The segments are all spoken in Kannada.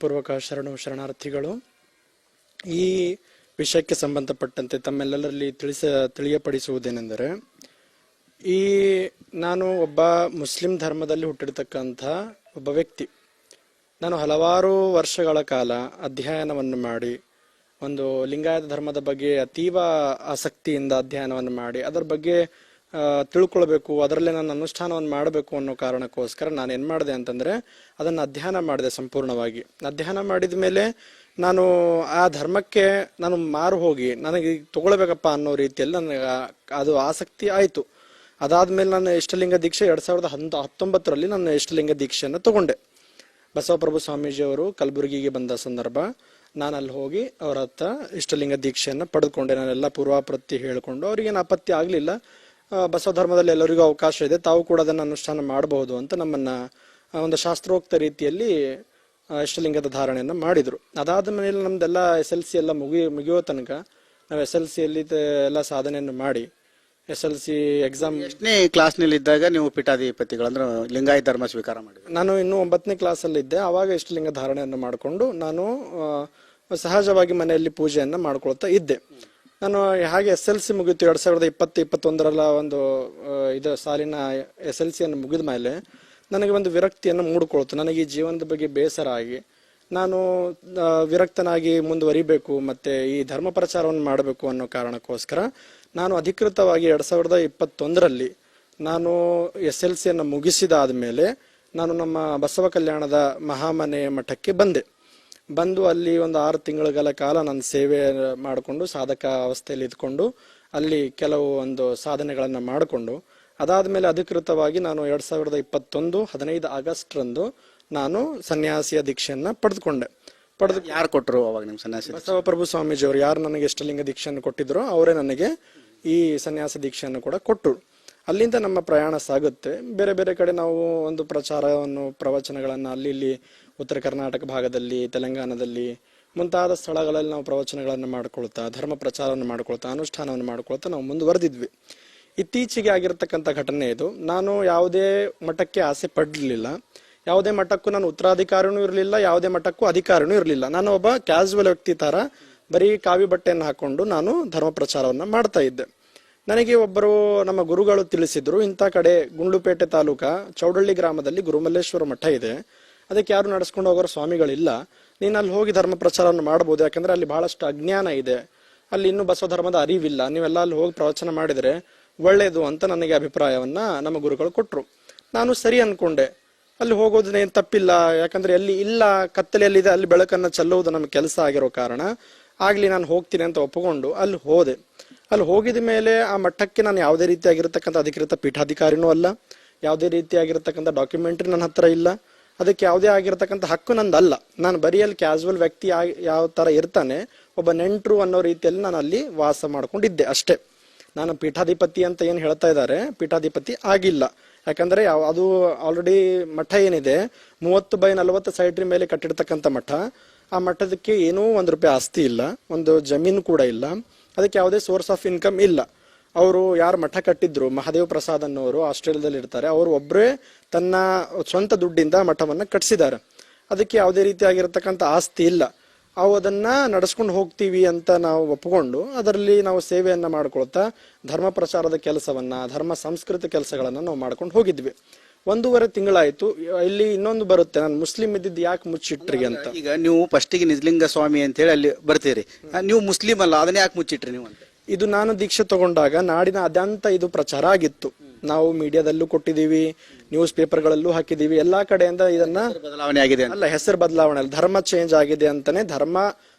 ಪೂರ್ವಕ ಶರಣು ಶರಣಾರ್ಥಿಗಳು, ಈ ವಿಷಯಕ್ಕೆ ಸಂಬಂಧಪಟ್ಟಂತೆ ತಮ್ಮೆಲ್ಲರಲ್ಲಿ ತಿಳಿಸ, ತಿಳಿಯಪಡಿಸುವುದೇನೆಂದರೆ, ಈ ನಾನು ಒಬ್ಬ ಮುಸ್ಲಿಂ ಧರ್ಮದಲ್ಲಿ ಹುಟ್ಟಿರ್ತಕ್ಕಂಥ ಒಬ್ಬ ವ್ಯಕ್ತಿ. ನಾನು ಹಲವಾರು ವರ್ಷಗಳ ಕಾಲ ಅಧ್ಯಯನವನ್ನು ಮಾಡಿ, ಒಂದು ಲಿಂಗಾಯತ ಧರ್ಮದ ಬಗ್ಗೆ ಅತೀವ ಆಸಕ್ತಿಯಿಂದ ಅಧ್ಯಯನವನ್ನು ಮಾಡಿ, ಅದರ ಬಗ್ಗೆ ತಿಳ್ಕೊಳ್ಬೇಕು, ಅದರಲ್ಲೇ ನಾನು ಅನುಷ್ಠಾನವನ್ನು ಮಾಡಬೇಕು ಅನ್ನೋ ಕಾರಣಕ್ಕೋಸ್ಕರ ನಾನು ಏನು ಮಾಡಿದೆ ಅಂತಂದರೆ ಅದನ್ನು ಅಧ್ಯಯನ ಮಾಡಿದೆ ಸಂಪೂರ್ಣವಾಗಿ. ಅಧ್ಯಯನ ಮಾಡಿದ ಮೇಲೆ ನಾನು ಆ ಧರ್ಮಕ್ಕೆ ನಾನು ಮಾರು ಹೋಗಿ, ನನಗೆ ತಗೊಳ್ಬೇಕಪ್ಪ ಅನ್ನೋ ರೀತಿಯಲ್ಲಿ ನನಗೆ ಅದು ಆಸಕ್ತಿ ಆಯಿತು. ಅದಾದ್ಮೇಲೆ ನಾನು ಇಷ್ಟಲಿಂಗ ದೀಕ್ಷೆ ಎರಡು ಸಾವಿರದ ಹಂತ ಹತ್ತೊಂಬತ್ತರಲ್ಲಿ ನಾನು ಇಷ್ಟಲಿಂಗ ದೀಕ್ಷೆಯನ್ನು ತಗೊಂಡೆ. ಬಸವಪ್ರಭು ಸ್ವಾಮೀಜಿ ಅವರು ಕಲಬುರಗಿಗೆ ಬಂದ ಸಂದರ್ಭ ನಾನು ಅಲ್ಲಿ ಹೋಗಿ ಅವರ ಹತ್ರ ಇಷ್ಟಲಿಂಗ ದೀಕ್ಷೆಯನ್ನು ಪಡೆದುಕೊಂಡೆ. ನಾನೆಲ್ಲ ಪೂರ್ವಾಪ್ರತಿ ಹೇಳಿಕೊಂಡು ಅವ್ರಿಗೇನು ಆಪತ್ತಿ ಆಗಲಿಲ್ಲ. ಬಸವ ಧರ್ಮದಲ್ಲಿ ಎಲ್ಲರಿಗೂ ಅವಕಾಶ ಇದೆ. ತಾವು ಕೂಡ ಅದನ್ನು ಅನುಷ್ಠಾನ ಮಾಡಬಹುದು ಅಂತ ನಮ್ಮನ್ನ ಒಂದು ಶಾಸ್ತ್ರೋಕ್ತ ರೀತಿಯಲ್ಲಿ ಇಷ್ಟಲಿಂಗದ ಧಾರಣೆಯನ್ನು ಮಾಡಿದ್ರು. ಅದಾದ ಮೇಲೆ ನಮ್ದೆಲ್ಲ ಎಸ್ ಎಲ್ ಸಿ ಎಲ್ಲ ಮುಗಿ ಮುಗಿಯೋ ತನಕ ನಾವು ಎಸ್ ಎಲ್ ಸಿಯಲ್ಲಿ ಎಲ್ಲ ಸಾಧನೆಯನ್ನು ಮಾಡಿ ಎಸ್ ಎಲ್ ಸಿ ಎಕ್ಸಾಮ್ ಎಷ್ಟನೇ ಕ್ಲಾಸ್ನಲ್ಲಿ ಇದ್ದಾಗ ನೀವು ಪೀಠಾಧಿಪತಿಗಳು ಅಂದ್ರೆ ಲಿಂಗಾಯತ ಧರ್ಮ ಸ್ವೀಕಾರ ಮಾಡಿದ್ರಿ? ನಾನು ಇನ್ನು ಒಂಬತ್ತನೇ ಕ್ಲಾಸಲ್ಲಿ ಇದ್ದೆ. ಆವಾಗ ಇಷ್ಟಲಿಂಗ ಧಾರಣೆಯನ್ನು ಮಾಡಿಕೊಂಡು ನಾನು ಸಹಜವಾಗಿ ಮನೆಯಲ್ಲಿ ಪೂಜೆಯನ್ನು ಮಾಡ್ಕೊಳ್ತಾ ಇದ್ದೆ. ನಾನು ಹಾಗೆ ಎಸ್ ಎಲ್ ಸಿ ಮುಗೀತು ಎರಡ್ ಸಾವಿರದ ಇಪ್ಪತ್ತು, ಇಪ್ಪತ್ತೊಂದರಲ್ಲ ಒಂದು ಇದು ಸಾಲಿನ ಎಸ್ ಎಲ್ ಸಿಯನ್ನು ಮುಗಿದ ಮೇಲೆ ನನಗೆ ಒಂದು ವಿರಕ್ತಿಯನ್ನು ಮೂಡಿಕೊಳ್ತು. ನನಗೆ ಈ ಜೀವನದ ಬಗ್ಗೆ ಬೇಸರ ಆಗಿ ನಾನು ವಿರಕ್ತನಾಗಿ ಮುಂದುವರಿಬೇಕು ಮತ್ತೆ ಈ ಧರ್ಮ ಪ್ರಚಾರವನ್ನು ಮಾಡಬೇಕು ಅನ್ನೋ ಕಾರಣಕ್ಕೋಸ್ಕರ ನಾನು ಅಧಿಕೃತವಾಗಿ ಎರಡು ಸಾವಿರದ ಇಪ್ಪತ್ತೊಂದರಲ್ಲಿ ನಾನು ಎಸ್ ಎಲ್ ಸಿಯನ್ನು ಮುಗಿಸಿದಾದ ಮೇಲೆ ನಾನು ನಮ್ಮ ಬಸವ ಕಲ್ಯಾಣದ ಮಹಾಮನೆ ಮಠಕ್ಕೆ ಬಂದೆ. ಬಂದು ಅಲ್ಲಿ ಒಂದು ಆರು ತಿಂಗಳ ಕಾಲ ನಾನು ಸೇವೆ ಮಾಡಿಕೊಂಡು ಸಾಧಕ ಅವಸ್ಥೆಯಲ್ಲಿ ಇದ್ಕೊಂಡು ಅಲ್ಲಿ ಕೆಲವು ಒಂದು ಸಾಧನೆಗಳನ್ನು ಮಾಡಿಕೊಂಡು ಅದಾದ ಮೇಲೆ ಅಧಿಕೃತವಾಗಿ ನಾನು ಎರಡ್ ಸಾವಿರದ ಇಪ್ಪತ್ತೊಂದು ಹದಿನೈದು ಆಗಸ್ಟ್ ರಂದು ನಾನು ಸನ್ಯಾಸಿಯ ದೀಕ್ಷೆಯನ್ನು ಪಡೆದುಕೊಂಡೆ. ಪಡೆದು ಯಾರು ಕೊಟ್ಟರು ಅವಾಗ ನಿಮ್ಮ ಸನ್ಯಾಸಿ ಪ್ರಭು ಸ್ವಾಮೀಜಿ ಅವರು ಯಾರು ನನಗೆ ಇಷ್ಟಲಿಂಗ ದೀಕ್ಷೆಯನ್ನು ಕೊಟ್ಟಿದ್ರೋ ಅವರೇ ನನಗೆ ಈ ಸನ್ಯಾಸ ದೀಕ್ಷೆಯನ್ನು ಕೂಡ ಕೊಟ್ಟರು. ಅಲ್ಲಿಂದ ನಮ್ಮ ಪ್ರಯಾಣ ಸಾಗುತ್ತೆ. ಬೇರೆ ಬೇರೆ ಕಡೆ ನಾವು ಒಂದು ಪ್ರಚಾರವನ್ನು ಪ್ರವಚನಗಳನ್ನು ಅಲ್ಲಿ ಇಲ್ಲಿ ಉತ್ತರ ಕರ್ನಾಟಕ ಭಾಗದಲ್ಲಿ, ತೆಲಂಗಾಣದಲ್ಲಿ ಮುಂತಾದ ಸ್ಥಳಗಳಲ್ಲಿ ನಾವು ಪ್ರವಚನಗಳನ್ನು ಮಾಡ್ಕೊಳ್ತಾ, ಧರ್ಮ ಪ್ರಚಾರವನ್ನು ಮಾಡ್ಕೊಳ್ತಾ, ಅನುಷ್ಠಾನವನ್ನು ಮಾಡ್ಕೊಳ್ತಾ ನಾವು ಮುಂದುವರೆದಿದ್ವಿ. ಇತ್ತೀಚೆಗೆ ಆಗಿರತಕ್ಕಂಥ ಘಟನೆ ಇದು. ನಾನು ಯಾವುದೇ ಮಠಕ್ಕೆ ಆಸೆ ಪಡಲಿಲ್ಲ. ಯಾವುದೇ ಮಠಕ್ಕೂ ನಾನು ಉತ್ತರಾಧಿಕಾರಿನೂ ಇರಲಿಲ್ಲ, ಯಾವುದೇ ಮಠಕ್ಕೂ ಅಧಿಕಾರಿನೂ ಇರಲಿಲ್ಲ. ನಾನು ಒಬ್ಬ ಕ್ಯಾಸುವಲ್ ವ್ಯಕ್ತಿ ಥರ ಬರೀ ಕಾವಿ ಬಟ್ಟೆಯನ್ನು ಹಾಕೊಂಡು ನಾನು ಧರ್ಮ ಪ್ರಚಾರವನ್ನ ಮಾಡ್ತಾ ಇದ್ದೆ. ನನಗೆ ಒಬ್ಬರು ನಮ್ಮ ಗುರುಗಳು ತಿಳಿಸಿದ್ರು, ಇಂಥ ಕಡೆ ಗುಂಡ್ಲುಪೇಟೆ ತಾಲೂಕಾ ಚೌಡಳ್ಳಿ ಗ್ರಾಮದಲ್ಲಿ ಗುರುಮಲ್ಲೇಶ್ವರ ಮಠ ಇದೆ. ಅದಕ್ಕೆ ಯಾರು ನಡೆಸ್ಕೊಂಡು ಹೋಗೋರು ಸ್ವಾಮಿಗಳಿಲ್ಲ. ನೀನು ಅಲ್ಲಿ ಹೋಗಿ ಧರ್ಮ ಪ್ರಚಾರವನ್ನು ಮಾಡಬಹುದು ಯಾಕಂದ್ರೆ ಅಲ್ಲಿ ಬಹಳಷ್ಟು ಅಜ್ಞಾನ ಇದೆ. ಅಲ್ಲಿ ಇನ್ನೂ ಬಸವ ಧರ್ಮದ ಅರಿವಿಲ್ಲ. ನೀವೆಲ್ಲ ಅಲ್ಲಿ ಹೋಗಿ ಪ್ರವಚನ ಮಾಡಿದ್ರೆ ಒಳ್ಳೆಯದು ಅಂತ ನನಗೆ ಅಭಿಪ್ರಾಯವನ್ನ ನಮ್ಮ ಗುರುಗಳು ಕೊಟ್ಟರು ನಾನು ಸರಿ ಅನ್ಕೊಂಡೆ. ಅಲ್ಲಿ ಹೋಗೋದನ್ನೇನು ತಪ್ಪಿಲ್ಲ. ಯಾಕಂದ್ರೆ ಎಲ್ಲಿ ಇಲ್ಲ, ಕತ್ತಲೆಯಲ್ಲಿದೆ, ಅಲ್ಲಿ ಬೆಳಕನ್ನ ಚೆಲ್ಲುವುದು ನಮ್ಮ ಕೆಲಸ ಆಗಿರೋ ಕಾರಣ. ಆಗ್ಲಿ ನಾನು ಹೋಗ್ತೀನಿ ಅಂತ ಒಪ್ಪಿಕೊಂಡು ಅಲ್ಲಿ ಹೋದೆ. ಅಲ್ಲಿ ಹೋಗಿದ ಮೇಲೆ ಆ ಮಠಕ್ಕೆ ನಾನು ಯಾವುದೇ ರೀತಿಯಾಗಿರ್ತಕ್ಕಂಥ ಅಧಿಕೃತ ಪೀಠಾಧಿಕಾರಿನೂ ಅಲ್ಲ. ಯಾವುದೇ ರೀತಿಯಾಗಿರ್ತಕ್ಕಂಥ ಡಾಕ್ಯುಮೆಂಟ್ರಿ ನನ್ನ ಹತ್ರ ಇಲ್ಲ. ಅದಕ್ಕೆ ಯಾವುದೇ ಆಗಿರ್ತಕ್ಕಂಥ ಹಕ್ಕು ನಂದಲ್ಲ. ನಾನು ಬರಿಯಲ್ಲಿ ಅಲ್ಲಿ ಕ್ಯಾಸುವಲ್ ವ್ಯಕ್ತಿ ಯಾವ ತರ ಇರ್ತಾನೆ, ಒಬ್ಬ ನೆಂಟರು ಅನ್ನೋ ರೀತಿಯಲ್ಲಿ ನಾನು ಅಲ್ಲಿ ವಾಸ ಮಾಡ್ಕೊಂಡಿದ್ದೆ ಅಷ್ಟೇ. ನಾನು ಪೀಠಾಧಿಪತಿ ಅಂತ ಏನು ಹೇಳ್ತಾ ಇದ್ದಾರೆ, ಪೀಠಾಧಿಪತಿ ಆಗಿಲ್ಲ. ಯಾಕಂದ್ರೆ ಅದು ಆಲ್ರೆಡಿ ಮಠ ಏನಿದೆ, ಮೂವತ್ತು ಬೈ ನಲವತ್ತು ಸೈಟ್ರಿ ಮೇಲೆ ಕಟ್ಟಿರ್ತಕ್ಕಂಥ ಮಠ. ಆ ಮಠದಕ್ಕೆ ಏನೂ ಒಂದು ರೂಪಾಯಿ ಆಸ್ತಿ ಇಲ್ಲ, ಒಂದು ಜಮೀನು ಕೂಡ ಇಲ್ಲ. ಅದಕ್ಕೆ ಯಾವುದೇ ಸೋರ್ಸ್ ಆಫ್ ಇನ್ಕಮ್ ಇಲ್ಲ. ಅವರು ಯಾರು ಮಠ ಕಟ್ಟಿದ್ರು, ಮಹಾದೇವ್ ಪ್ರಸಾದ್ ಅನ್ನೋರು ಆಸ್ಟ್ರೇಲಿಯಾದಲ್ಲಿ ಇರ್ತಾರೆ, ಅವರು ಒಬ್ಬರೇ ತನ್ನ ಸ್ವಂತ ದುಡ್ಡಿಂದ ಮಠವನ್ನ ಕಟ್ಟಿಸಿದ್ದಾರೆ ಅದಕ್ಕೆ ಯಾವುದೇ ರೀತಿಯಾಗಿರ್ತಕ್ಕಂಥ ಆಸ್ತಿ ಇಲ್ಲ. ಅವು ಅದನ್ನ ನಡೆಸ್ಕೊಂಡು ಹೋಗ್ತೀವಿ ಅಂತ ನಾವು ಒಪ್ಪಿಕೊಂಡು ಅದರಲ್ಲಿ ನಾವು ಸೇವೆಯನ್ನ ಮಾಡ್ಕೊಳ್ತಾ ಧರ್ಮ ಪ್ರಚಾರದ ಕೆಲಸವನ್ನ, ಧರ್ಮ ಸಂಸ್ಕೃತಿ ಕೆಲಸಗಳನ್ನ ನಾವು ಮಾಡ್ಕೊಂಡು ಹೋಗಿದ್ವಿ. ಒಂದೂವರೆ ತಿಂಗಳಾಯ್ತು. ಇಲ್ಲಿ ಇನ್ನೊಂದು ಬರುತ್ತೆ, ನಾನು ಮುಸ್ಲಿಂ ಇದ್ದಿದ್ದು ಯಾಕೆ ಮುಚ್ಚಿಟ್ರಿ ಅಂತ. ಈಗ ನೀವು ಫಸ್ಟಿಗೆ ನಿಜಲಿಂಗ ಸ್ವಾಮಿ ಅಂತ ಹೇಳಿ ಅಲ್ಲಿ ಬರ್ತೀರಿ. ನೀವು ಮುಸ್ಲಿಂ ಅಲ್ಲ, ಅದನ್ನ ಯಾಕೆ ಮುಚ್ಚಿಟ್ರಿ ನೀವು ಅಂತ? ಇದು ನಾನು ದೀಕ್ಷೆ ತಗೊಂಡಾಗ ನಾಡಿನ ಅದಂತ ಇದು ಪ್ರಚಾರ ಆಗಿತ್ತು. ನಾವು ಮೀಡಿಯಾದಲ್ಲೂ ಕೊಟ್ಟಿದ್ದೀವಿ ನ್ಯೂಸ್ ಪೇಪರ್ಗಳಲ್ಲೂ ಹಾಕಿದೀವಿ ಎಲ್ಲಾ ಕಡೆಯಿಂದ ಇದನ್ನ ಬದಲಾವಣೆ ಆಗಿದೆ ಅಲ್ಲ ಹೆಸರು ಬದಲಾವಣೆ ಅಲ್ಲ ಧರ್ಮ ಚೇಂಜ್ ಆಗಿದೆ ಅಂತಾನೆ ಧರ್ಮ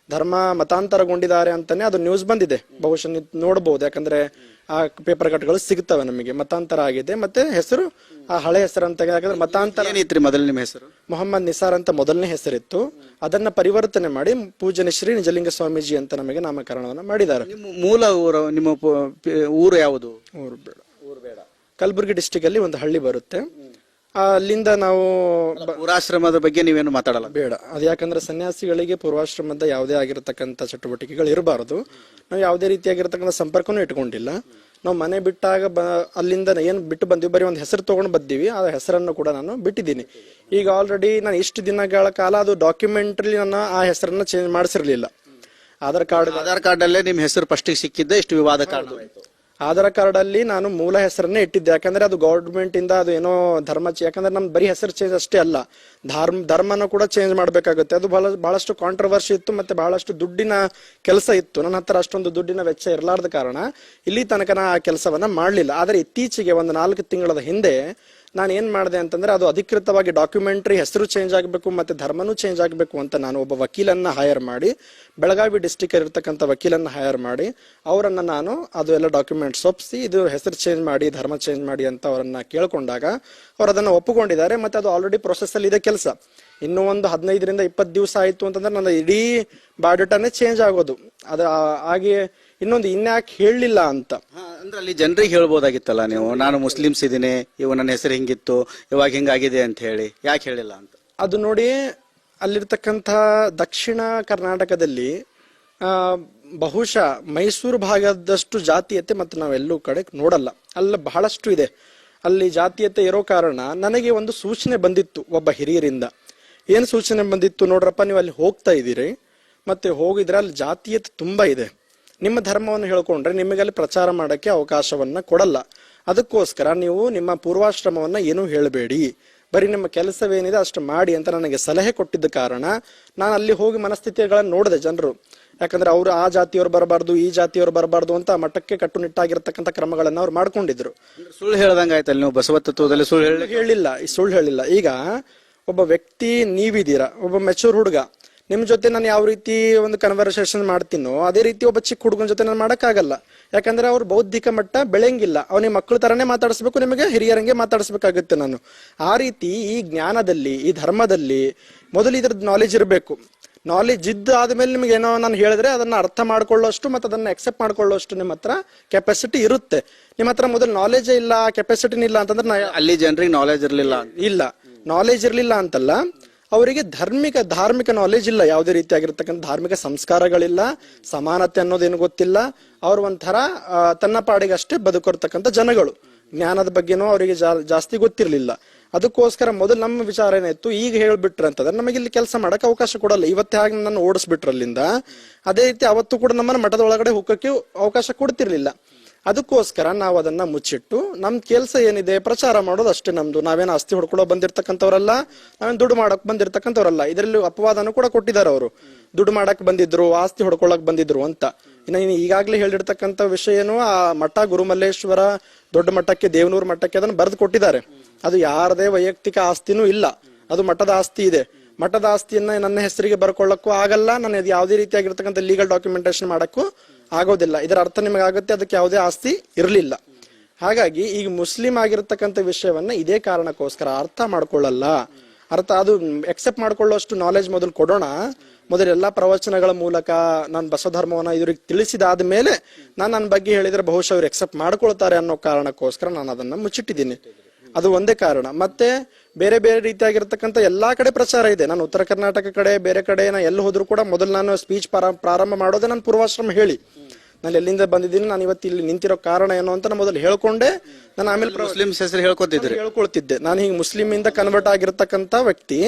ಧರ್ಮ ಮತಾಂತರಗೊಂಡಿದ್ದಾರೆ ಅಂತಾನೆ ಅದು ನ್ಯೂಸ್ ಬಂದಿದೆ. ಬಹುಶಃ ನೋಡಬಹುದು ಯಾಕಂದ್ರೆ ಆ ಪೇಪರ್ ಕಟ್ಗಳು ಸಿಗ್ತವೆ ನಮಗೆ ಮತಾಂತರ ಆಗಿದೆ. ಮತ್ತೆ ಹೆಸರು ಆ ಹಳೆ ಹೆಸರು ಅಂತ ಯಾಕಂದ್ರೆ ಮತಾಂತರ ಏನಿತ್ರಿ ಮೊದಲನೇ ನಿಮ್ಮ ಹೆಸರು? ಮೊಹಮ್ಮದ್ ನಿಸಾರ್ ಅಂತ ಮೊದಲನೇ ಹೆಸರಿತ್ತು. ಅದನ್ನ ಪರಿವರ್ತನೆ ಮಾಡಿ ಪೂಜನೆ ಶ್ರೀ ನಿಜಲಿಂಗ ಸ್ವಾಮೀಜಿ ಅಂತ ನಮಗೆ ನಾಮಕರಣವನ್ನು ಮಾಡಿದ್ದಾರೆ. ನಿಮ್ಮ ಮೂಲ ಊರು ನಿಮ್ಮ ಪ- ಪ- ಊರು ಯಾವುದು? ಊರು ಬೇಡ. ಊರು ಬೇಡ ಕಲಬುರಗಿ ಡಿಸ್ಟಿಕ್ ಅಲ್ಲಿ ಒಂದು ಹಳ್ಳಿ ಬರುತ್ತೆ. ಆ, ಅಲ್ಲಿಂದ ನಾವು ಪೂರ್ವಾಶ್ರಮದ ಪೂರಾಶ್ರಮದ ಬಗ್ಗೆ ನೀವೇನು ಮಾತಾಡಲ್ಲ. ಬೇಡ. ಅದು ಯಾಕಂದ್ರೆ ಸನ್ಯಾಸಿಗಳಿಗೆ ಪೂರ್ವಾಶ್ರಮದ ಯಾವುದೇ ಆಗಿರತಕ್ಕಂಥ ಚಟುವಟಿಕೆಗಳು ಇರಬಾರದು. ನಾವು ಯಾವುದೇ ರೀತಿಯಾಗಿರ್ತಕ್ಕಂಥ ಸಂಪರ್ಕನೂ ಇಟ್ಕೊಂಡಿಲ್ಲ. ನಾವು ಮನೆ ಬಿಟ್ಟಾಗ ಬ ಅಲ್ಲಿಂದ ಏನು ಬಿಟ್ಟು ಬಂದಿವಿ? ಬರೀ ಒಂದು ಹೆಸರು ತಗೊಂಡು ಬಂದೀವಿ. ಆ ಹೆಸರನ್ನು ಕೂಡ ನಾನು ಬಿಟ್ಟಿದ್ದೀನಿ. ಈಗ ಆಲ್ರೆಡಿ ನಾನು ಇಷ್ಟು ದಿನಗಳ ಕಾಲ ಅದು ಡಾಕ್ಯುಮೆಂಟ್ರಿ ನನ್ನ ಆ ಹೆಸರನ್ನ ಚೇಂಜ್ ಮಾಡಿಸಿರ್ಲಿಲ್ಲ. ಆಧಾರ್ ಕಾರ್ಡ್ ಆಧಾರ್ ಕಾರ್ಡ್ ಅಲ್ಲೇ ನಿಮ್ ಹೆಸರು ಫಸ್ಟಿಗೆ ಸಿಕ್ಕಿದ್ದೆ ಇಷ್ಟು ವಿವಾದ ಕಾರಣವಾಯಿತು. ಆಧಾರ್ ಕಾರ್ಡ್ ಅಲ್ಲಿ ನಾನು ಮೂಲ ಹೆಸರನ್ನೇ ಇಟ್ಟಿದ್ದೆ. ಯಾಕಂದ್ರೆ ಅದು ಗೌರ್ಮೆಂಟ್ ಇಂದ ಅದು ಏನೋ ಧರ್ಮ ಯಾಕಂದ್ರೆ ನಮ್ ಬರೀ ಹೆಸರು ಚೇಂಜ್ ಅಷ್ಟೇ ಅಲ್ಲ. ಧರ್ಮ, ಧರ್ಮನ ಕೂಡ ಚೇಂಜ್ ಮಾಡಬೇಕಾಗುತ್ತೆ. ಅದು ಬಹಳ ಬಹಳಷ್ಟು ಕಾಂಟ್ರವರ್ಸಿ ಇತ್ತು ಮತ್ತೆ ಬಹಳಷ್ಟು ದುಡ್ಡಿನ ಕೆಲಸ ಇತ್ತು. ನನ್ನ ಹತ್ರ ಅಷ್ಟೊಂದು ದುಡ್ಡಿನ ವೆಚ್ಚ ಇರಲಾರ್ದ ಕಾರಣ ಇಲ್ಲಿ ತನಕ ನಾ ಆ ಕೆಲಸವನ್ನ ಮಾಡಲಿಲ್ಲ. ಆದರೆ ಇತ್ತೀಚೆಗೆ ಒಂದು ನಾಲ್ಕು ತಿಂಗಳ ಹಿಂದೆ ನಾನು ಏನು ಮಾಡಿದೆ ಅಂತಂದ್ರೆ ಅದು ಅಧಿಕೃತವಾಗಿ ಡಾಕ್ಯುಮೆಂಟ್ರಿ ಹೆಸರು ಚೇಂಜ್ ಆಗಬೇಕು ಮತ್ತೆ ಧರ್ಮನೂ ಚೇಂಜ್ ಆಗಬೇಕು ಅಂತ ನಾನು ಒಬ್ಬ ವಕೀಲನ್ನು ಹೈಯರ್ ಮಾಡಿ, ಬೆಳಗಾವಿ ಡಿಸ್ಟಿಕ್ ಇರತಕ್ಕಂಥ ವಕೀಲನ್ನ ಹೈಯರ್ ಮಾಡಿ, ಅವರನ್ನ ನಾನು ಅದು ಎಲ್ಲ ಡಾಕ್ಯುಮೆಂಟ್ಸ್ ಒಪ್ಪಿಸಿ ಇದು ಹೆಸರು ಚೇಂಜ್ ಮಾಡಿ, ಧರ್ಮ ಚೇಂಜ್ ಮಾಡಿ ಅಂತ ಅವರನ್ನು ಕೇಳ್ಕೊಂಡಾಗ ಅವ್ರು ಅದನ್ನ ಒಪ್ಪಿಕೊಂಡಿದ್ದಾರೆ ಮತ್ತೆ ಅದು ಆಲ್ರೆಡಿ ಪ್ರೊಸೆಸ್ ಅಲ್ಲಿ ಇದೆ ಕೆಲಸ. ಇನ್ನೂ ಒಂದು ಹದಿನೈದರಿಂದ ಇಪ್ಪತ್ತು ದಿವಸ ಆಯ್ತು ಅಂತಂದ್ರೆ ನನ್ನ ಇಡೀ ಬಾಯೋಡೇಟಾನೇ ಚೇಂಜ್ ಆಗೋದು. ಅದು ಹಾಗೆ ಇನ್ನೊಂದು ಇನ್ಯಾಕೆ ಹೇಳಲಿಲ್ಲ ಅಂತ. ಅಂದ್ರೆ ಅಲ್ಲಿ ಜನರಿಗೆ ಹೇಳ್ಬೋದಾಗಿತ್ತಲ್ಲ ನೀವು? ನಾನು ಮುಸ್ಲಿಮ್ಸ್ ಇದ್ದೀನಿ ಇವ ನನ್ನ ಹೆಸರು ಹಿಂಗಿತ್ತು, ಇವಾಗ ಹಿಂಗಾಗಿದೆ ಅಂತ ಹೇಳಿ. ಯಾಕೆ ಹೇಳಿಲ್ಲ ಅಂತ? ಅದು ನೋಡಿ, ಅಲ್ಲಿರ್ತಕ್ಕಂಥ ದಕ್ಷಿಣ ಕರ್ನಾಟಕದಲ್ಲಿ ಬಹುಶಃ ಮೈಸೂರು ಭಾಗದಷ್ಟು ಜಾತೀಯತೆ ಮತ್ತು ನಾವೆಲ್ಲೂ ಕಡೆ ನೋಡಲ್ಲ. ಅಲ್ಲಿ, ಬಹಳಷ್ಟು ಇದೆ. ಅಲ್ಲಿ ಜಾತೀಯತೆ ಇರೋ ಕಾರಣ ನನಗೆ ಒಂದು ಸೂಚನೆ ಬಂದಿತ್ತು ಒಬ್ಬ ಹಿರಿಯರಿಂದ. ಏನು ಸೂಚನೆ ಬಂದಿತ್ತು ನೋಡ್ರಪ್ಪ, ನೀವು ಅಲ್ಲಿ ಹೋಗ್ತಾ ಇದ್ದೀರಿ, ಮತ್ತೆ ಹೋಗಿದ್ರೆ ಅಲ್ಲಿ ಜಾತೀಯತೆ ತುಂಬ ಇದೆ. ನಿಮ್ಮ ಧರ್ಮವನ್ನು ಹೇಳ್ಕೊಂಡ್ರೆ ನಿಮಗೆ ಅಲ್ಲಿ ಪ್ರಚಾರ ಮಾಡೋಕ್ಕೆ ಅವಕಾಶವನ್ನ ಕೊಡಲ್ಲ. ಅದಕ್ಕೋಸ್ಕರ ನೀವು ನಿಮ್ಮ ಪೂರ್ವಾಶ್ರಮವನ್ನ ಏನೂ ಹೇಳಬೇಡಿ. ಬರೀ ನಿಮ್ಮ ಕೆಲಸವೇನಿದೆ ಅಷ್ಟು ಮಾಡಿ ಅಂತ ನನಗೆ ಸಲಹೆ ಕೊಟ್ಟಿದ್ದ ಕಾರಣ ನಾನು ಅಲ್ಲಿ ಹೋಗಿ ಮನಸ್ಥಿತಿಗಳನ್ನು ನೋಡಿದೆ ಜನರು. ಯಾಕಂದ್ರೆ ಅವರು ಆ ಜಾತಿಯವರು ಬರಬಾರ್ದು ಈ ಜಾತಿಯವರು ಬರಬಾರ್ದು ಅಂತ ಮಠಕ್ಕೆ ಕಟ್ಟುನಿಟ್ಟಾಗಿರ್ತಕ್ಕಂಥ ಕ್ರಮಗಳನ್ನು ಅವ್ರು ಮಾಡ್ಕೊಂಡಿದ್ರು. ಸುಳ್ಳು ಸುಳ್ಳು ಆಯ್ತು ಅಲ್ಲಿ ನೀವು ಬಸವ ತತ್ವದಲ್ಲಿ ಸುಳ್ಳು ಹೇಳಿ ಹೇಳಿಲ್ಲ ಈ ಸುಳ್ಳು ಹೇಳಿಲ್ಲ. ಈಗ ಒಬ್ಬ ವ್ಯಕ್ತಿ ನೀವಿದ್ದೀರಾ ಒಬ್ಬ ಮೆಚೂರ್ ಹುಡುಗ ನಿಮ್ ಜೊತೆ ನಾನು ಯಾವ ರೀತಿ ಒಂದು ಕನ್ವರ್ಸೇಷನ್ ಮಾಡ್ತೀನೋ ಅದೇ ರೀತಿ ಒಬ್ಬ ಚಿಕ್ಕ ಹುಡುಗನ ಜೊತೆ ನಾನು ಮಾಡಕ್ಕಾಗಲ್ಲ. ಯಾಕಂದ್ರೆ ಅವ್ರ ಬೌದ್ಧಿಕ ಮಟ್ಟ ಬೆಳೆಯಂಗಿಲ್ಲ. ಅವನಿಗೆ ಮಕ್ಕಳ ತರನೇ ಮಾತಾಡಿಸ್ಬೇಕು ನಿಮಗೆ ಹಿರಿಯರಂಗೆ ಮಾತಾಡಿಸ್ಬೇಕಾಗುತ್ತೆ ನಾನು. ಆ ರೀತಿ ಈ ಜ್ಞಾನದಲ್ಲಿ ಈ ಧರ್ಮದಲ್ಲಿ ಮೊದಲು ಇದ್ರದ್ದು ನಾಲೆಜ್ ಇರಬೇಕು. ನಾಲೆಜ್ ಇದ್ದು ಆದ್ಮೇಲೆ ನಿಮ್ಗೆ ಏನೋ ನಾನು ಹೇಳಿದ್ರೆ ಅದನ್ನ ಅರ್ಥ ಮಾಡ್ಕೊಳ್ಳೋಷ್ಟು ಮತ್ತೆ ಅದನ್ನ ಅಕ್ಸೆಪ್ಟ್ ಮಾಡ್ಕೊಳ್ಳೋಷ್ಟು ನಿಮ್ಮ ಹತ್ರ ಕೆಪಾಸಿಟಿ ಇರುತ್ತೆ. ನಿಮ್ಮ ಹತ್ರ ಮೊದಲು ನಾಲೆಜ್ ಇಲ್ಲ ಕೆಪಾಸಿಟಿನ ಇಲ್ಲ ಅಂತಂದ್ರೆ ಅಲ್ಲಿ ಜನರಿಗೆ ನಾಲೆಜ್ ಇರಲಿಲ್ಲ ಇಲ್ಲ. ನಾಲೆಜ್ ಇರಲಿಲ್ಲ ಅಂತಲ್ಲ ಅವರಿಗೆ ಧಾರ್ಮಿಕ ಧಾರ್ಮಿಕ ನಾಲೆಜ್ ಇಲ್ಲ. ಯಾವುದೇ ರೀತಿಯಾಗಿರ್ತಕ್ಕಂಥ ಧಾರ್ಮಿಕ ಸಂಸ್ಕಾರಗಳಿಲ್ಲ. ಸಮಾನತೆ ಅನ್ನೋದೇನು ಗೊತ್ತಿಲ್ಲ. ಅವ್ರು ಒಂಥರ ತನ್ನ ಪಾಡಿಗೆ ಅಷ್ಟೇ ಬದುಕಿರ್ತಕ್ಕಂಥ ಜನಗಳು. ಜ್ಞಾನದ ಬಗ್ಗೆನೂ ಅವರಿಗೆ ಜಾಸ್ತಿ ಗೊತ್ತಿರಲಿಲ್ಲ. ಅದಕ್ಕೋಸ್ಕರ ಮೊದಲು ನಮ್ಮ ವಿಚಾರ ಏನಾಯ್ತು ಈಗ ಹೇಳ್ಬಿಟ್ರೆ ಅಂತಂದ್ರೆ ನಮಗೆ ಇಲ್ಲಿ ಕೆಲಸ ಮಾಡಕ್ಕೆ ಅವಕಾಶ ಕೊಡಲ್ಲ. ಇವತ್ತೇ ಆಗಿ ನನ್ನ ಓಡಿಸ್ಬಿಟ್ರಲ್ಲಿಂದ ಅದೇ ರೀತಿ ಅವತ್ತು ಕೂಡ ನಮ್ಮನ್ನ ಮಠದ ಒಳಗಡೆ ಹೋಗಕ್ಕೆ ಅವಕಾಶ ಕೊಡ್ತಿರ್ಲಿಲ್ಲ. ಅದಕ್ಕೋಸ್ಕರ ನಾವು ಅದನ್ನ ಮುಚ್ಚಿಟ್ಟು ನಮ್ ಕೆಲಸ ಏನಿದೆ ಪ್ರಚಾರ ಮಾಡೋದು ಅಷ್ಟೇ ನಮ್ದು. ನಾವೇನು ಆಸ್ತಿ ಹೊಡ್ಕೊಳ್ಳೋ ಬಂದಿರ್ತಕ್ಕಂಥವ್ರಲ್ಲ, ನಾವೇನು ದುಡ್ಡು ಮಾಡಕ್ ಬಂದಿರ್ತಕ್ಕಂಥವ್ರಲ್ಲ. ಇದರಲ್ಲಿ ಅಪವಾದನೂ ಕೂಡ ಕೊಟ್ಟಿದ್ದಾರೆ ಅವರು. ದುಡ್ಡು ಮಾಡಕ್ ಬಂದಿದ್ರು, ಆಸ್ತಿ ಹೊಡ್ಕೊಳಕ್ ಬಂದಿದ್ರು ಅಂತ. ಇನ್ನು ಈಗಾಗಲೇ ಹೇಳಿರ್ತಕ್ಕಂಥ ವಿಷಯನು ಆ ಮಠ ಗುರುಮಲ್ಲೇಶ್ವರ ದೊಡ್ಡ ಮಠಕ್ಕೆ, ದೇವನೂರು ಮಠಕ್ಕೆ ಅದನ್ನ ಬರೆದು ಕೊಟ್ಟಿದ್ದಾರೆ. ಅದು ಯಾರದೇ ವೈಯಕ್ತಿಕ ಆಸ್ತಿನೂ ಇಲ್ಲ. ಅದು ಮಠದ ಆಸ್ತಿ ಇದೆ. ಮಠದ ಆಸ್ತಿಯನ್ನ ನನ್ನ ಹೆಸರಿಗೆ ಬರ್ಕೊಳ್ಳಕ್ಕೂ ಆಗಲ್ಲ. ನಾನು ಅದು ಯಾವುದೇ ರೀತಿಯಾಗಿರ್ತಕ್ಕಂಥ ಲೀಗಲ್ ಡಾಕ್ಯುಮೆಂಟೇಶನ್ ಮಾಡಕ್ಕೂ ಆಗೋದಿಲ್ಲ. ಇದರ ಅರ್ಥ ನಿಮಗೆ ಆಗುತ್ತೆ, ಅದಕ್ಕೆ ಯಾವುದೇ ಆಸ್ತಿ ಇರಲಿಲ್ಲ. ಹಾಗಾಗಿ ಈಗ ಮುಸ್ಲಿಂ ಆಗಿರತಕ್ಕಂಥ ವಿಷಯವನ್ನ ಇದೇ ಕಾರಣಕ್ಕೋಸ್ಕರ ಅರ್ಥ ಮಾಡ್ಕೊಳ್ಳಲ್ಲ. ಅರ್ಥ ಅದು ಎಕ್ಸೆಪ್ಟ್ ಮಾಡ್ಕೊಳ್ಳೋಷ್ಟು ನಾಲೆಜ್ ಮೊದಲು ಕೊಡೋಣ. ಮೊದಲು ಎಲ್ಲಾ ಪ್ರವಚನಗಳ ಮೂಲಕ ನಾನು ಬಸವ ಧರ್ಮವನ್ನ ಇವ್ರಿಗೆ ತಿಳಿಸಿದಾದ ಮೇಲೆ ನಾನು ನನ್ನ ಬಗ್ಗೆ ಹೇಳಿದ್ರೆ ಬಹುಶಃ ಅವ್ರು ಎಕ್ಸೆಪ್ಟ್ ಮಾಡ್ಕೊಳ್ತಾರೆ ಅನ್ನೋ ಕಾರಣಕ್ಕೋಸ್ಕರ ನಾನು ಅದನ್ನ ಮುಚ್ಚಿಟ್ಟಿದ್ದೀನಿ. ಅದು ಒಂದೇ ಕಾರಣ. ಮತ್ತೆ ಬೇರೆ ಬೇರೆ ರೀತಿಯಾಗಿರ್ತಕ್ಕಂಥ ಎಲ್ಲಾ ಕಡೆ ಪ್ರಚಾರ ಇದೆ. ನಾನು ಉತ್ತರ ಕರ್ನಾಟಕ ಕಡೆ ಬೇರೆ ಕಡೆ ನಾ ಎಲ್ಲಿ ಹೋದ್ರು ಕೂಡ ಮೊದಲು ನಾನು ಸ್ಪೀಚ್ ಪ್ರಾರಂಭ ಮಾಡೋದೇ ನಾನು ಪೂರ್ವಾಶ್ರಮ ಹೇಳಿ. ನಾನು ಎಲ್ಲಿಂದ ಬಂದಿದ್ದೀನಿ ನಾನು ಇವತ್ತು ಇಲ್ಲಿ ನಿಂತಿರೋ ಕಾರಣ ಏನು ಅಂತ ನಾನು ಮೊದಲು ಹೇಳ್ಕೊಂಡೆ. ನಾನು ಆಮೇಲೆ ಮುಸ್ಲಿಮ್ ಮುಸ್ಲಿಮ್ಸ್ ಹೆಸರು ಹೇಳ್ಕೊತಿದ್ದೆ ಹೇಳ್ಕೊಳ್ತಿದ್ದೆ. ನಾನು ಹಿಂಗೆ ಮುಸ್ಲಿಂ ಇಂದ ಕನ್ವರ್ಟ್ ಆಗಿರ್ತಕ್ಕಂಥ ವ್ಯಕ್ತಿ.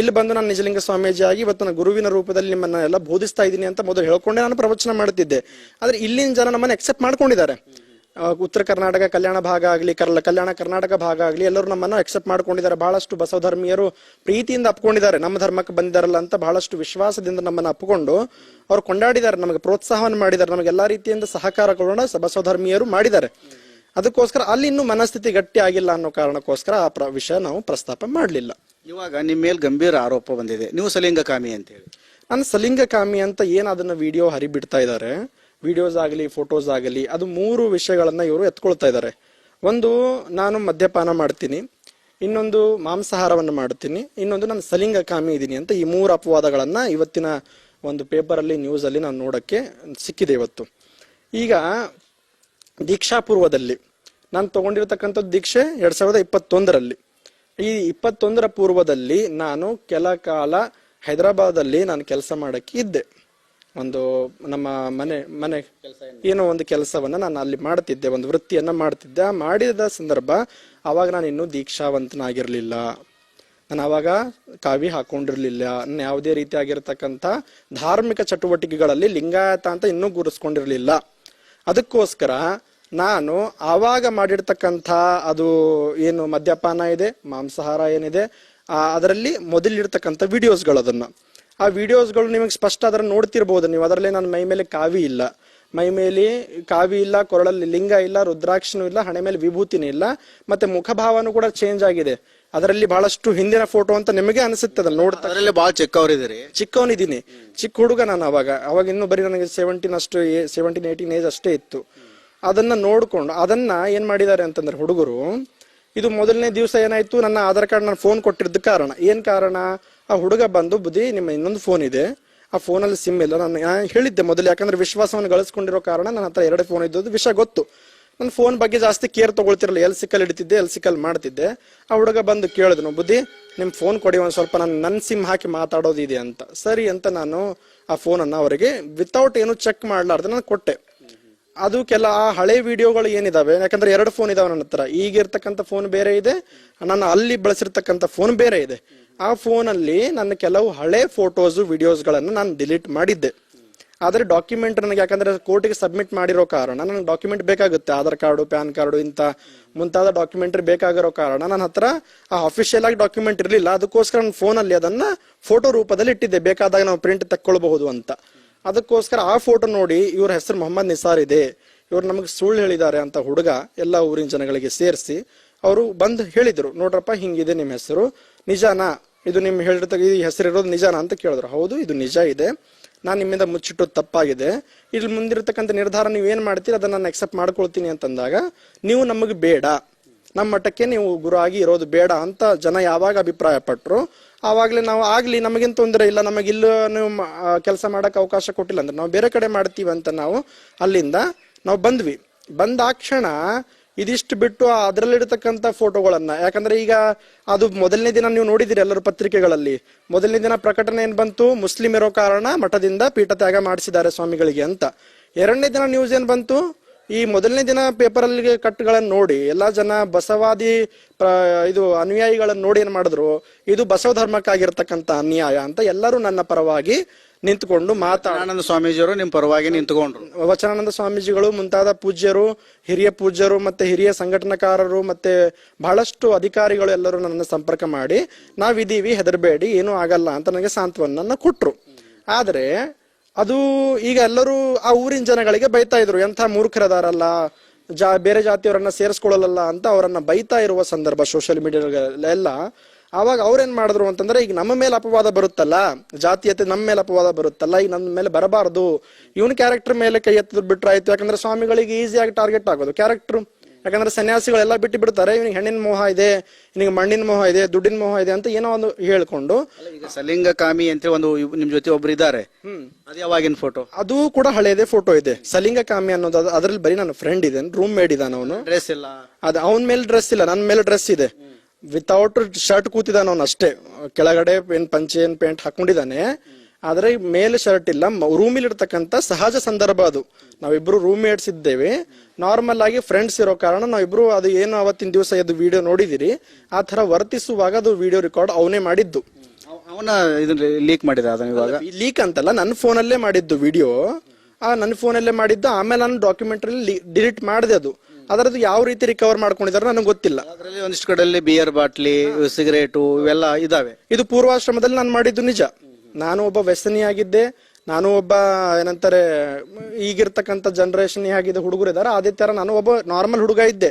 ಇಲ್ಲಿ ಬಂದು ನಾನು ನಿಜಲಿಂಗ ಸ್ವಾಮೀಜಿ ಆಗಿ ಇವತ್ತು ನಾನು ಗುರುವಿನ ರೂಪದಲ್ಲಿ ನಿಮ್ಮನ್ನ ಎಲ್ಲ ಬೋಧಿಸ್ತಾ ಇದ್ದೀನಿ ಅಂತ ಮೊದಲು ಹೇಳ್ಕೊಂಡೆ ನಾನು ಪ್ರವಚನ ಮಾಡ್ತಿದ್ದೆ. ಆದ್ರೆ ಇಲ್ಲಿನ ಜನ ನಮ್ಮನ್ನ ಎಕ್ಸೆಪ್ಟ್ ಮಾಡ್ಕೊಂಡಿದ್ದಾರೆ. ಉತ್ತರ ಕರ್ನಾಟಕ ಕಲ್ಯಾಣ ಭಾಗ ಆಗಲಿ ಕರ್ಲ ಕಲ್ಯಾಣ ಕರ್ನಾಟಕ ಭಾಗ ಆಗಲಿ ಎಲ್ಲರೂ ನಮ್ಮನ್ನು ಎಕ್ಸೆಪ್ಟ್ ಮಾಡ್ಕೊಂಡಿದ್ದಾರೆ. ಬಹಳಷ್ಟು ಬಸವ ಧರ್ಮೀಯರು ಪ್ರೀತಿಯಿಂದ ಅಪ್ಕೊಂಡಿದ್ದಾರೆ. ನಮ್ಮ ಧರ್ಮಕ್ಕೆ ಬಂದಿದ್ದಾರಲ್ಲ ಅಂತ ಬಹಳಷ್ಟು ವಿಶ್ವಾಸದಿಂದ ನಮ್ಮನ್ನು ಅಪ್ಕೊಂಡು ಅವ್ರು ಕೊಂಡಾಡಿದ್ದಾರೆ. ನಮಗೆ ಪ್ರೋತ್ಸಾಹವನ್ನು ಮಾಡಿದ್ದಾರೆ. ನಮಗೆ ಎಲ್ಲಾ ರೀತಿಯಿಂದ ಸಹಕಾರ ಕೊಡೋಣ ಬಸವ ಧರ್ಮೀಯರು ಮಾಡಿದ್ದಾರೆ. ಅದಕ್ಕೋಸ್ಕರ ಅಲ್ಲಿ ಇನ್ನೂ ಮನಸ್ಥಿತಿ ಗಟ್ಟಿ ಆಗಿಲ್ಲ ಅನ್ನೋ ಕಾರಣಕ್ಕೋಸ್ಕರ ಆ ಪ್ರ- ವಿಷಯ ನಾವು ಪ್ರಸ್ತಾಪ ಮಾಡಲಿಲ್ಲ. ಇವಾಗ ನಿಮ್ಮ ಮೇಲೆ ಗಂಭೀರ ಆರೋಪ ಬಂದಿದೆ. ನೀವು ಸಲಿಂಗಕಾಮಿ ಅಂತ ಹೇಳಿ. ನಾನು ಸಲಿಂಗಕಾಮಿ ಅಂತ ಏನು ಅದನ್ನ ವಿಡಿಯೋ ಹರಿಬಿಡ್ತಾ ಇದ್ದಾರೆ ವಿಡಿಯೋಸ್ ಆಗಲಿ ಫೋಟೋಸ್ ಆಗಲಿ, ಅದು ಮೂರು ವಿಷಯಗಳನ್ನು ಇವರು ಎತ್ಕೊಳ್ತಾ ಇದ್ದಾರೆ ಒಂದು, ನಾನು ಮದ್ಯಪಾನ ಮಾಡ್ತೀನಿ. ಇನ್ನೊಂದು, ಮಾಂಸಾಹಾರವನ್ನು ಮಾಡ್ತೀನಿ. ಇನ್ನೊಂದು, ನಾನು ಸಲಿಂಗಕಾಮಿ ಇದ್ದೀನಿ ಅಂತ ಈ ಮೂರು ಅಪವಾದಗಳನ್ನು ಇವತ್ತಿನ ಒಂದು ಪೇಪರಲ್ಲಿ ನ್ಯೂಸಲ್ಲಿ ನಾನು ನೋಡೋಕ್ಕೆ ಸಿಕ್ಕಿದೆ ಇವತ್ತು. ಈಗ, ದೀಕ್ಷಾಪೂರ್ವದಲ್ಲಿ. ನಾನು ತಗೊಂಡಿರ್ತಕ್ಕಂಥದ್ದು ದೀಕ್ಷೆ ಎರಡು ಸಾವಿರದ ಇಪ್ಪತ್ತೊಂದರಲ್ಲಿ. ಈ ಇಪ್ಪತ್ತೊಂದರ ಪೂರ್ವದಲ್ಲಿ ನಾನು ಕೆಲ ಕಾಲ ಹೈದರಾಬಾದಲ್ಲಿ ನಾನು ಕೆಲಸ ಮಾಡೋಕ್ಕೆ ಇದ್ದೆ. ಒಂದು ನಮ್ಮ ಮನೆ ಮನೆ ಏನೋ ಒಂದು ಕೆಲಸವನ್ನ ನಾನು ಅಲ್ಲಿ ಮಾಡ್ತಿದ್ದೆ, ಒಂದು ವೃತ್ತಿಯನ್ನ ಮಾಡ್ತಿದ್ದೆ. ಮಾಡಿದ ಸಂದರ್ಭ ಅವಾಗ ನಾನು ಇನ್ನೂ ದೀಕ್ಷಾವಂತನಾಗಿರ್ಲಿಲ್ಲ. ನಾನು ಅವಾಗ ಕಾವಿ ಹಾಕೊಂಡಿರ್ಲಿಲ್ಲ. ನಾನು ಯಾವುದೇ ರೀತಿಯಾಗಿರ್ತಕ್ಕಂಥ ಧಾರ್ಮಿಕ ಚಟುವಟಿಕೆಗಳಲ್ಲಿ ಲಿಂಗಾಯತ ಅಂತ ಇನ್ನೂ ಗುರುಸ್ಕೊಂಡಿರ್ಲಿಲ್ಲ. ಅದಕ್ಕೋಸ್ಕರ ನಾನು ಆವಾಗ ಮಾಡಿರ್ತಕ್ಕಂಥ ಅದು ಏನು ಮದ್ಯಪಾನ ಇದೆ, ಮಾಂಸಾಹಾರ ಏನಿದೆ ಅದರಲ್ಲಿ ಮೊದಲಿರ್ತಕ್ಕಂಥ ವಿಡಿಯೋಸ್ಗಳು ಅದನ್ನ ಆ ವಿಡಿಯೋಸ್ಗಳು ನಿಮಗೆ ಸ್ಪಷ್ಟ ಅದರ ನೋಡ್ತಿರ್ಬೋದು. ನೀವು ಅದರಲ್ಲಿ ನನ್ನ ಮೈ ಮೇಲೆ ಕಾವಿ ಇಲ್ಲ. ಮೈ ಮೇಲೆ ಕಾವಿ ಇಲ್ಲ ಕೊರಳಲ್ಲಿ ಲಿಂಗ ಇಲ್ಲ ರುದ್ರಾಕ್ಷನೂ ಇಲ್ಲ ಹಣೆ ಮೇಲೆ ವಿಭೂತಿನೂ ಇಲ್ಲ ಮತ್ತೆ ಮುಖಭಾವನೂ ಕೂಡ ಚೇಂಜ್ ಆಗಿದೆ. ಅದರಲ್ಲಿ ಬಹಳಷ್ಟು ಹಿಂದಿನ ಫೋಟೋ ಅಂತ ನಿಮಗೆ ಅನಿಸುತ್ತೆ ಅದನ್ನ ನೋಡ್ತಾ ಅದರಲ್ಲಿ ಬಹಳ ಚಿಕ್ಕವರಿದ್ದೀರಿ. ಚಿಕ್ಕವನಿದ್ದೀನಿ. ಚಿಕ್ಕ ಹುಡುಗ ನಾನು ಅವಾಗ. ಅವಾಗ ಇನ್ನೂ ಬರೀ ನನಗೆ ಸೆವೆಂಟೀನ್ ಅಷ್ಟು ಸೆವೆಂಟೀನ್ ಏಯ್ಟೀನ್ ಏಜ್ ಅಷ್ಟೇ ಇತ್ತು. ಅದನ್ನ ನೋಡ್ಕೊಂಡು ಅದನ್ನ ಏನ್ ಮಾಡಿದ್ದಾರೆ ಅಂತಂದ್ರೆ ಹುಡುಗರು ಇದು ಮೊದಲನೇ ದಿವಸ ಏನಾಯ್ತು ನನ್ನ ಆಧಾರ್ ಕಾರ್ಡ್ ನಾನು ಫೋನ್ ಕೊಟ್ಟಿದ್ದ ಕಾರಣ. ಏನ್ ಕಾರಣ? ಆ ಹುಡುಗ ಬಂದು, ಬುದ್ಧಿ, ನಿಮ್ಮ ಇನ್ನೊಂದು ಫೋನ್ ಇದೆ. ಆ ಫೋನಲ್ಲಿ ಸಿಮ್ ಇಲ್ಲ. ನಾನು ಹೇಳಿದ್ದೆ ಮೊದಲು. ಯಾಕಂದ್ರೆ ವಿಶ್ವಾಸವನ್ನು ಗಳಿಸ್ಕೊಂಡಿರೋ ಕಾರಣ ನನ್ನ ಹತ್ರ ಎರಡು ಫೋನ್ ಇದ್ದದ್ದು. ವಿಷಯ ಗೊತ್ತು. ನನ್ನ ಫೋನ್ ಬಗ್ಗೆ ಜಾಸ್ತಿ ಕೇರ್ ತಗೊಳ್ತಿರಲಿಲ್ಲ. ಎಲ್ ಸಿಕ್ಕಲ್ ಇಡ್ತಿದ್ದೆ ಎಲ್ ಸಿಕ್ಕಲ್ ಮಾಡ್ತಿದ್ದೆ. ಆ ಹುಡುಗ ಬಂದು ಕೇಳಿದ್ನು, ಬುದ್ಧಿ, ನಿಮ್ ಫೋನ್ ಕೊಡಿ ಒಂದು ಸ್ವಲ್ಪ. ನಾನು ನನ್ನ ಸಿಮ್ ಹಾಕಿ ಮಾತಾಡೋದಿದೆ ಅಂತ. ಸರಿ ಅಂತ ನಾನು ಆ ಫೋನನ್ನು ಅವರಿಗೆ ವಿತೌಟ್ ಏನು ಚೆಕ್ ಮಾಡಲಾರ್ದೆ ನಾನು ಕೊಟ್ಟೆ. ಅದು ಕೆಲ ಆ ಹಳೆ ವಿಡಿಯೋಗಳು ಏನಿದಾವೆ? ಯಾಕಂದ್ರೆ ಎರಡು ಫೋನ್ ಇದಾವೆ ನನ್ನ ಹತ್ರ. ಈಗ ಇರ್ತಕ್ಕಂಥ ಫೋನ್ ಬೇರೆ ಇದೆ. ನಾನು ಅಲ್ಲಿ ಬಳಸಿರ್ತಕ್ಕಂಥ ಫೋನ್ ಬೇರೆ ಇದೆ. ಆ ಫೋನಲ್ಲಿ ನನ್ನ ಕೆಲವು ಹಳೆ ಫೋಟೋಸ್, ವಿಡಿಯೋಸ್ಗಳನ್ನು ನಾನು ಡಿಲೀಟ್ ಮಾಡಿದ್ದೆ. ಆದರೆ ಡಾಕ್ಯುಮೆಂಟ್ ನನಗೆ ಯಾಕಂದ್ರೆ ಕೋರ್ಟಿಗೆ ಸಬ್ಮಿಟ್ ಮಾಡಿರೋ ಕಾರಣ, ನನಗೆ ಡಾಕ್ಯುಮೆಂಟ್ ಬೇಕಾಗುತ್ತೆ. ಆಧಾರ್ ಕಾರ್ಡು, ಪ್ಯಾನ್ ಕಾರ್ಡು, ಇಂಥ ಮುಂತಾದ ಡಾಕ್ಯುಮೆಂಟ್ರಿ ಬೇಕಾಗಿರೋ ಕಾರಣ ನನ್ನ ಹತ್ರ ಆ ಅಫಿಷಿಯಲ್ ಆಗಿ ಡಾಕ್ಯುಮೆಂಟ್ ಇರಲಿಲ್ಲ. ಅದಕ್ಕೋಸ್ಕರ ನನ್ನ ಫೋನಲ್ಲಿ ಅದನ್ನ ಫೋಟೋ ರೂಪದಲ್ಲಿ ಇಟ್ಟಿದ್ದೆ. ಬೇಕಾದಾಗ ನಾವು ಪ್ರಿಂಟ್ ತಕ್ಕೊಳ್ಬಹುದು ಅಂತ. ಅದಕ್ಕೋಸ್ಕರ ಆ ಫೋಟೋ ನೋಡಿ ಇವ್ರ ಹೆಸರು ಮೊಹಮ್ಮದ್ ನಿಸಾರ್ ಇದೆ. ಇವ್ರು ನಮಗೆ ಸುಳ್ಳು ಹೇಳಿದ್ದಾರೆ ಅಂತ ಹುಡುಗ ಎಲ್ಲ ಊರಿನ ಜನಗಳಿಗೆ ಸೇರಿಸಿ ಅವರು ಬಂದು ಹೇಳಿದರು. ನೋಡ್ರಪ್ಪ, ಹಿಂಗಿದೆ ನಿಮ್ಮ ಹೆಸರು. ನಿಜಾನಾ? ಇದು ನಿಮ್ಮ ಹೇಳಿರ್ತಕ್ಕ ಈ ಹೆಸರು ಇರೋದು ನಿಜಾನಾ ಅಂತ ಕೇಳಿದ್ರು. ಹೌದು, ಇದು ನಿಜ ಇದೆ. ನಾನು ನಿಮ್ಮಿಂದ ಮುಚ್ಚಿಟ್ಟೋದು ತಪ್ಪಾಗಿದೆ. ಇಲ್ಲಿ ಮುಂದಿರತಕ್ಕಂಥ ನಿರ್ಧಾರ ನೀವು ಏನು ಮಾಡ್ತೀರಿ? ಅದನ್ನು ನಾನು ಅಕ್ಸೆಪ್ಟ್ ಮಾಡ್ಕೊಳ್ತೀನಿ ಅಂತಂದಾಗ, ನೀವು ನಮಗೆ ಬೇಡ. ನಮ್ಮ ಮಟ್ಟಕ್ಕೆ ನೀವು ಗುರು ಆಗಿ ಇರೋದು ಬೇಡ ಅಂತ ಜನ ಯಾವಾಗ ಅಭಿಪ್ರಾಯ ಪಟ್ಟರು ಆವಾಗಲೇ ನಾವು ಆಗಲಿ, ನಮಗೇನ್ ತೊಂದರೆ ಇಲ್ಲ, ನಮಗೆ ಇಲ್ಲ ನೀವು ಕೆಲಸ ಮಾಡಕ್ ಅವಕಾಶ ಕೊಟ್ಟಿಲ್ಲ ಅಂದ್ರೆ ನಾವು ಬೇರೆ ಕಡೆ ಮಾಡ್ತೀವಿ ಅಂತ ನಾವು ಅಲ್ಲಿಂದ ನಾವು ಬಂದ್ವಿ. ಬಂದಾಕ್ಷಣ ಇದಿಷ್ಟು ಬಿಟ್ಟು ಅದರಲ್ಲಿರ್ತಕ್ಕಂಥ ಫೋಟೋಗಳನ್ನ. ಯಾಕಂದ್ರೆ ಈಗ ಅದು ಮೊದಲನೇ ದಿನ ನೀವು ನೋಡಿದಿರಿ ಎಲ್ಲರೂ ಪತ್ರಿಕೆಗಳಲ್ಲಿ. ಮೊದಲನೇ ದಿನ ಪ್ರಕಟಣೆ ಏನ್ ಬಂತು? ಮುಸ್ಲಿಂ ಇರೋ ಕಾರಣ ಮಠದಿಂದ ಪೀಠ ತ್ಯಾಗ ಮಾಡಿಸಿದ್ದಾರೆ ಸ್ವಾಮಿಗಳಿಗೆ ಅಂತ. ಎರಡನೇ ದಿನ ನ್ಯೂಸ್ ಏನ್ ಬಂತು? ಈ ಮೊದಲನೇ ದಿನ ಪೇಪರ್ ಅಲ್ಲಿ ಕಟ್ಟುಗಳನ್ನ ನೋಡಿ, ಎಲ್ಲಾ ಜನ ಬಸವಾದಿ ಇದು ಅನುಯಾಯಿಗಳನ್ನು ನೋಡಿ ಏನ್ ಮಾಡಿದ್ರು? ಇದು ಬಸವ ಧರ್ಮಕ್ಕಾಗಿರ್ತಕ್ಕಂಥ ಅನ್ಯಾಯ ಅಂತ ಎಲ್ಲರೂ ನನ್ನ ಪರವಾಗಿ ನಿಂತ್ಕೊಂಡು ಮಾತಾಡ ಆನಂದ ಸ್ವಾಮೀಜಿಯವರು ನಿಮ್ಮ ಪರವಾಗಿ ನಿಂತ್ಕೊಂಡ್ರು. ವಚನಾನಂದ ಸ್ವಾಮೀಜಿಗಳು ಮುಂತಾದ ಪೂಜ್ಯರು ಹಿರಿಯ ಪೂಜ್ಯರು ಮತ್ತೆ ಹಿರಿಯ ಸಂಘಟನಾಕಾರರು ಮತ್ತೆ ಬಹಳಷ್ಟು ಅಧಿಕಾರಿಗಳು ಎಲ್ಲರೂ ನನ್ನ ಸಂಪರ್ಕ ಮಾಡಿ ನಾವಿದೀವಿ ಹೆದರ್ಬೇಡಿ ಏನೂ ಆಗಲ್ಲ ಅಂತ ನನಗೆ ಸಾಂತ್ವನ ಕೊಟ್ರು. ಆದ್ರೆ ಅದು ಈಗ ಎಲ್ಲರೂ ಆ ಊರಿನ ಜನಗಳಿಗೆ ಬೈತಾ ಇದ್ರು ಎಂಥ ಮೂರ್ಖರದಾರಲ್ಲ ಜಾ ಬೇರೆ ಜಾತಿಯವರನ್ನ ಸೇರಿಸ್ಕೊಳ್ಳಲ್ಲ ಅಂತ ಅವರನ್ನ ಬೈತಾ ಇರುವ ಸಂದರ್ಭ ಸೋಷಿಯಲ್ ಮೀಡಿಯಾಗಳೆಲ್ಲ ಆವಾಗ ಅವ್ರೇನ್ ಮಾಡಿದ್ರು ಅಂತಂದ್ರೆ ಈಗ ನಮ್ಮ ಮೇಲೆ ಅಪವಾದ ಬರುತ್ತಲ್ಲ ಜಾತಿಯತೆ ನಮ್ಮ ಮೇಲೆ ಅಪವಾದ ಬರುತ್ತಲ್ಲ ಈಗ ನಮ್ಮ ಮೇಲೆ ಬರಬಾರದು ಇವನ್ ಕ್ಯಾರೆಕ್ಟರ್ ಮೇಲೆ ಕೈ ಎತ್ತದ್ ಬಿಟ್ರಾಯ್ತು ಯಾಕಂದ್ರೆ ಸ್ವಾಮಿಗಳಿಗೆ ಈಸಿಯಾಗಿ ಟಾರ್ಗೆಟ್ ಆಗೋದು. ಕ್ಯಾರೆಕ್ಟರ್ ಯಾಕಂದ್ರೆ ಸನ್ಯಾಸಿಗಳೆಲ್ಲ ಬಿಟ್ಟು ಬಿಡ್ತಾರೆ ಇವನಿಗೆ ಹೆಣ್ಣಿನ ಮೋಹ ಇದೆ ಇವನಿಗೆ ಮಣ್ಣಿನ ಮೋಹ ಇದೆ ದುಡ್ಡಿನ ಮೋಹ ಇದೆ ಅಂತ ಏನೋ ಒಂದು ಹೇಳ್ಕೊಂಡು. ಸಲಿಂಗ ಕಾಮಿ ಅಂತ ಒಂದು ನಿಮ್ ಜೊತೆ ಒಬ್ರು ಇದ್ದಾರೆ. ಅದು ಯಾವಾಗಿನ ಫೋಟೋ ಅದು ಕೂಡ ಹಳೇದೆ ಫೋಟೋ ಇದೆ. ಸಲಿಂಗ ಕಾಮಿ ಅನ್ನೋದು ಅದು- ಅದ್ರಲ್ಲಿ ಬರೀ ನನ್ನ ಫ್ರೆಂಡ್ ಇದೆ ರೂಮ್ ಮೇಡ್ ಇದ್ದಾನ ಅವನು. ಡ್ರೆಸ್ ಇಲ್ಲ. ಅದು ಅವನ ಮೇಲೆ ಡ್ರೆಸ್ ಇಲ್ಲ ನನ್ನ ಮೇಲೆ ಡ್ರೆಸ್ ಇದೆ. ವಿತೌಟ್ ಶರ್ಟ್ ಕೂತಿದ್ದಾನ ಅವನು ಅಷ್ಟೇ. ಕೆಳಗಡೆ ಏನ್ ಪಂಚೆ ಏನ್ ಪ್ಯಾಂಟ್ ಹಾಕೊಂಡಿದ್ದಾನೆ. ಆದ್ರೆ ಮೇಲೆ ಶರ್ಟ್ ಇಲ್ಲ. ರೂಮಲ್ಲಿ ಇರ್ತಕ್ಕಂತ ಸಹಜ ಸಂದರ್ಭ ಅದು. ನಾವಿಬ್ರು ರೂಮ್ ಮೇಟ್ಸ್ ಇದ್ದೇವೆ. ನಾರ್ಮಲ್ ಆಗಿ ಫ್ರೆಂಡ್ಸ್ ಇರೋ ಕಾರಣ ನಾವಿಬ್ರು ಅದು ಏನು ಅವತ್ತಿನ ದಿವಸ ಇದು ವಿಡಿಯೋ ನೋಡಿದಿರಿ. ಆ ತರ ವರ್ತಿಸುವಾಗ ಅದು ವಿಡಿಯೋ ರೆಕಾರ್ಡ್ ಅವನೇ ಮಾಡಿದ್ದು. ಅವ- ಅವನ ಇದನ್ನ ಲೀಕ್ ಮಾಡಿದ ಅದನ್ನ ಇವಾಗ? ಲೀಕ್ ಅಂತಲ್ಲ ನನ್ನ ಫೋನಲ್ಲೇ ಮಾಡಿದ್ದು ವಿಡಿಯೋ ಆ ನನ್ನ ಫೋನಲ್ಲೇ ಮಾಡಿದ್ದು. ಆಮೇಲೆ ನಾನು ಡಾಕ್ಯುಮೆಂಟ್ರಿ ಡಿಲೀಟ್ ಮಾಡಿದೆ ಅದು. ಅದರದ್ದು ಯಾವ ರೀತಿ ರಿಕವರ್ ಮಾಡ್ಕೊಂಡಿದ್ದಾರೆ ನನಗೆ ಗೊತ್ತಿಲ್ಲ. ಅದರಲ್ಲಿ ಒಂದಿಷ್ಟು ಕಡೆಯಲ್ಲಿ ಬಿಯರ್ ಬಾಟ್ಲಿ ಸಿಗರೇಟು ಇವೆಲ್ಲ ಇದಾವೆ. ಇದು ಪೂರ್ವಾಶ್ರಮದಲ್ಲಿ ನಾನು ಮಾಡಿದ್ದು ನಿಜ. ನಾನು ಒಬ್ಬ ವ್ಯಸನಿಯಾಗಿದ್ದೆ ನಾನು ಒಬ್ಬ ಏನಂತಾರೆ ಈಗಿರ್ತಕ್ಕಂಥ ಜನರೇಷನ್ ಆಗಿದ್ದ ಹುಡುಗರು ಇದ್ದಾರೆ. ಅದೇ ತರ ನಾನು ಒಬ್ಬ ನಾರ್ಮಲ್ ಹುಡುಗ ಇದ್ದೆ.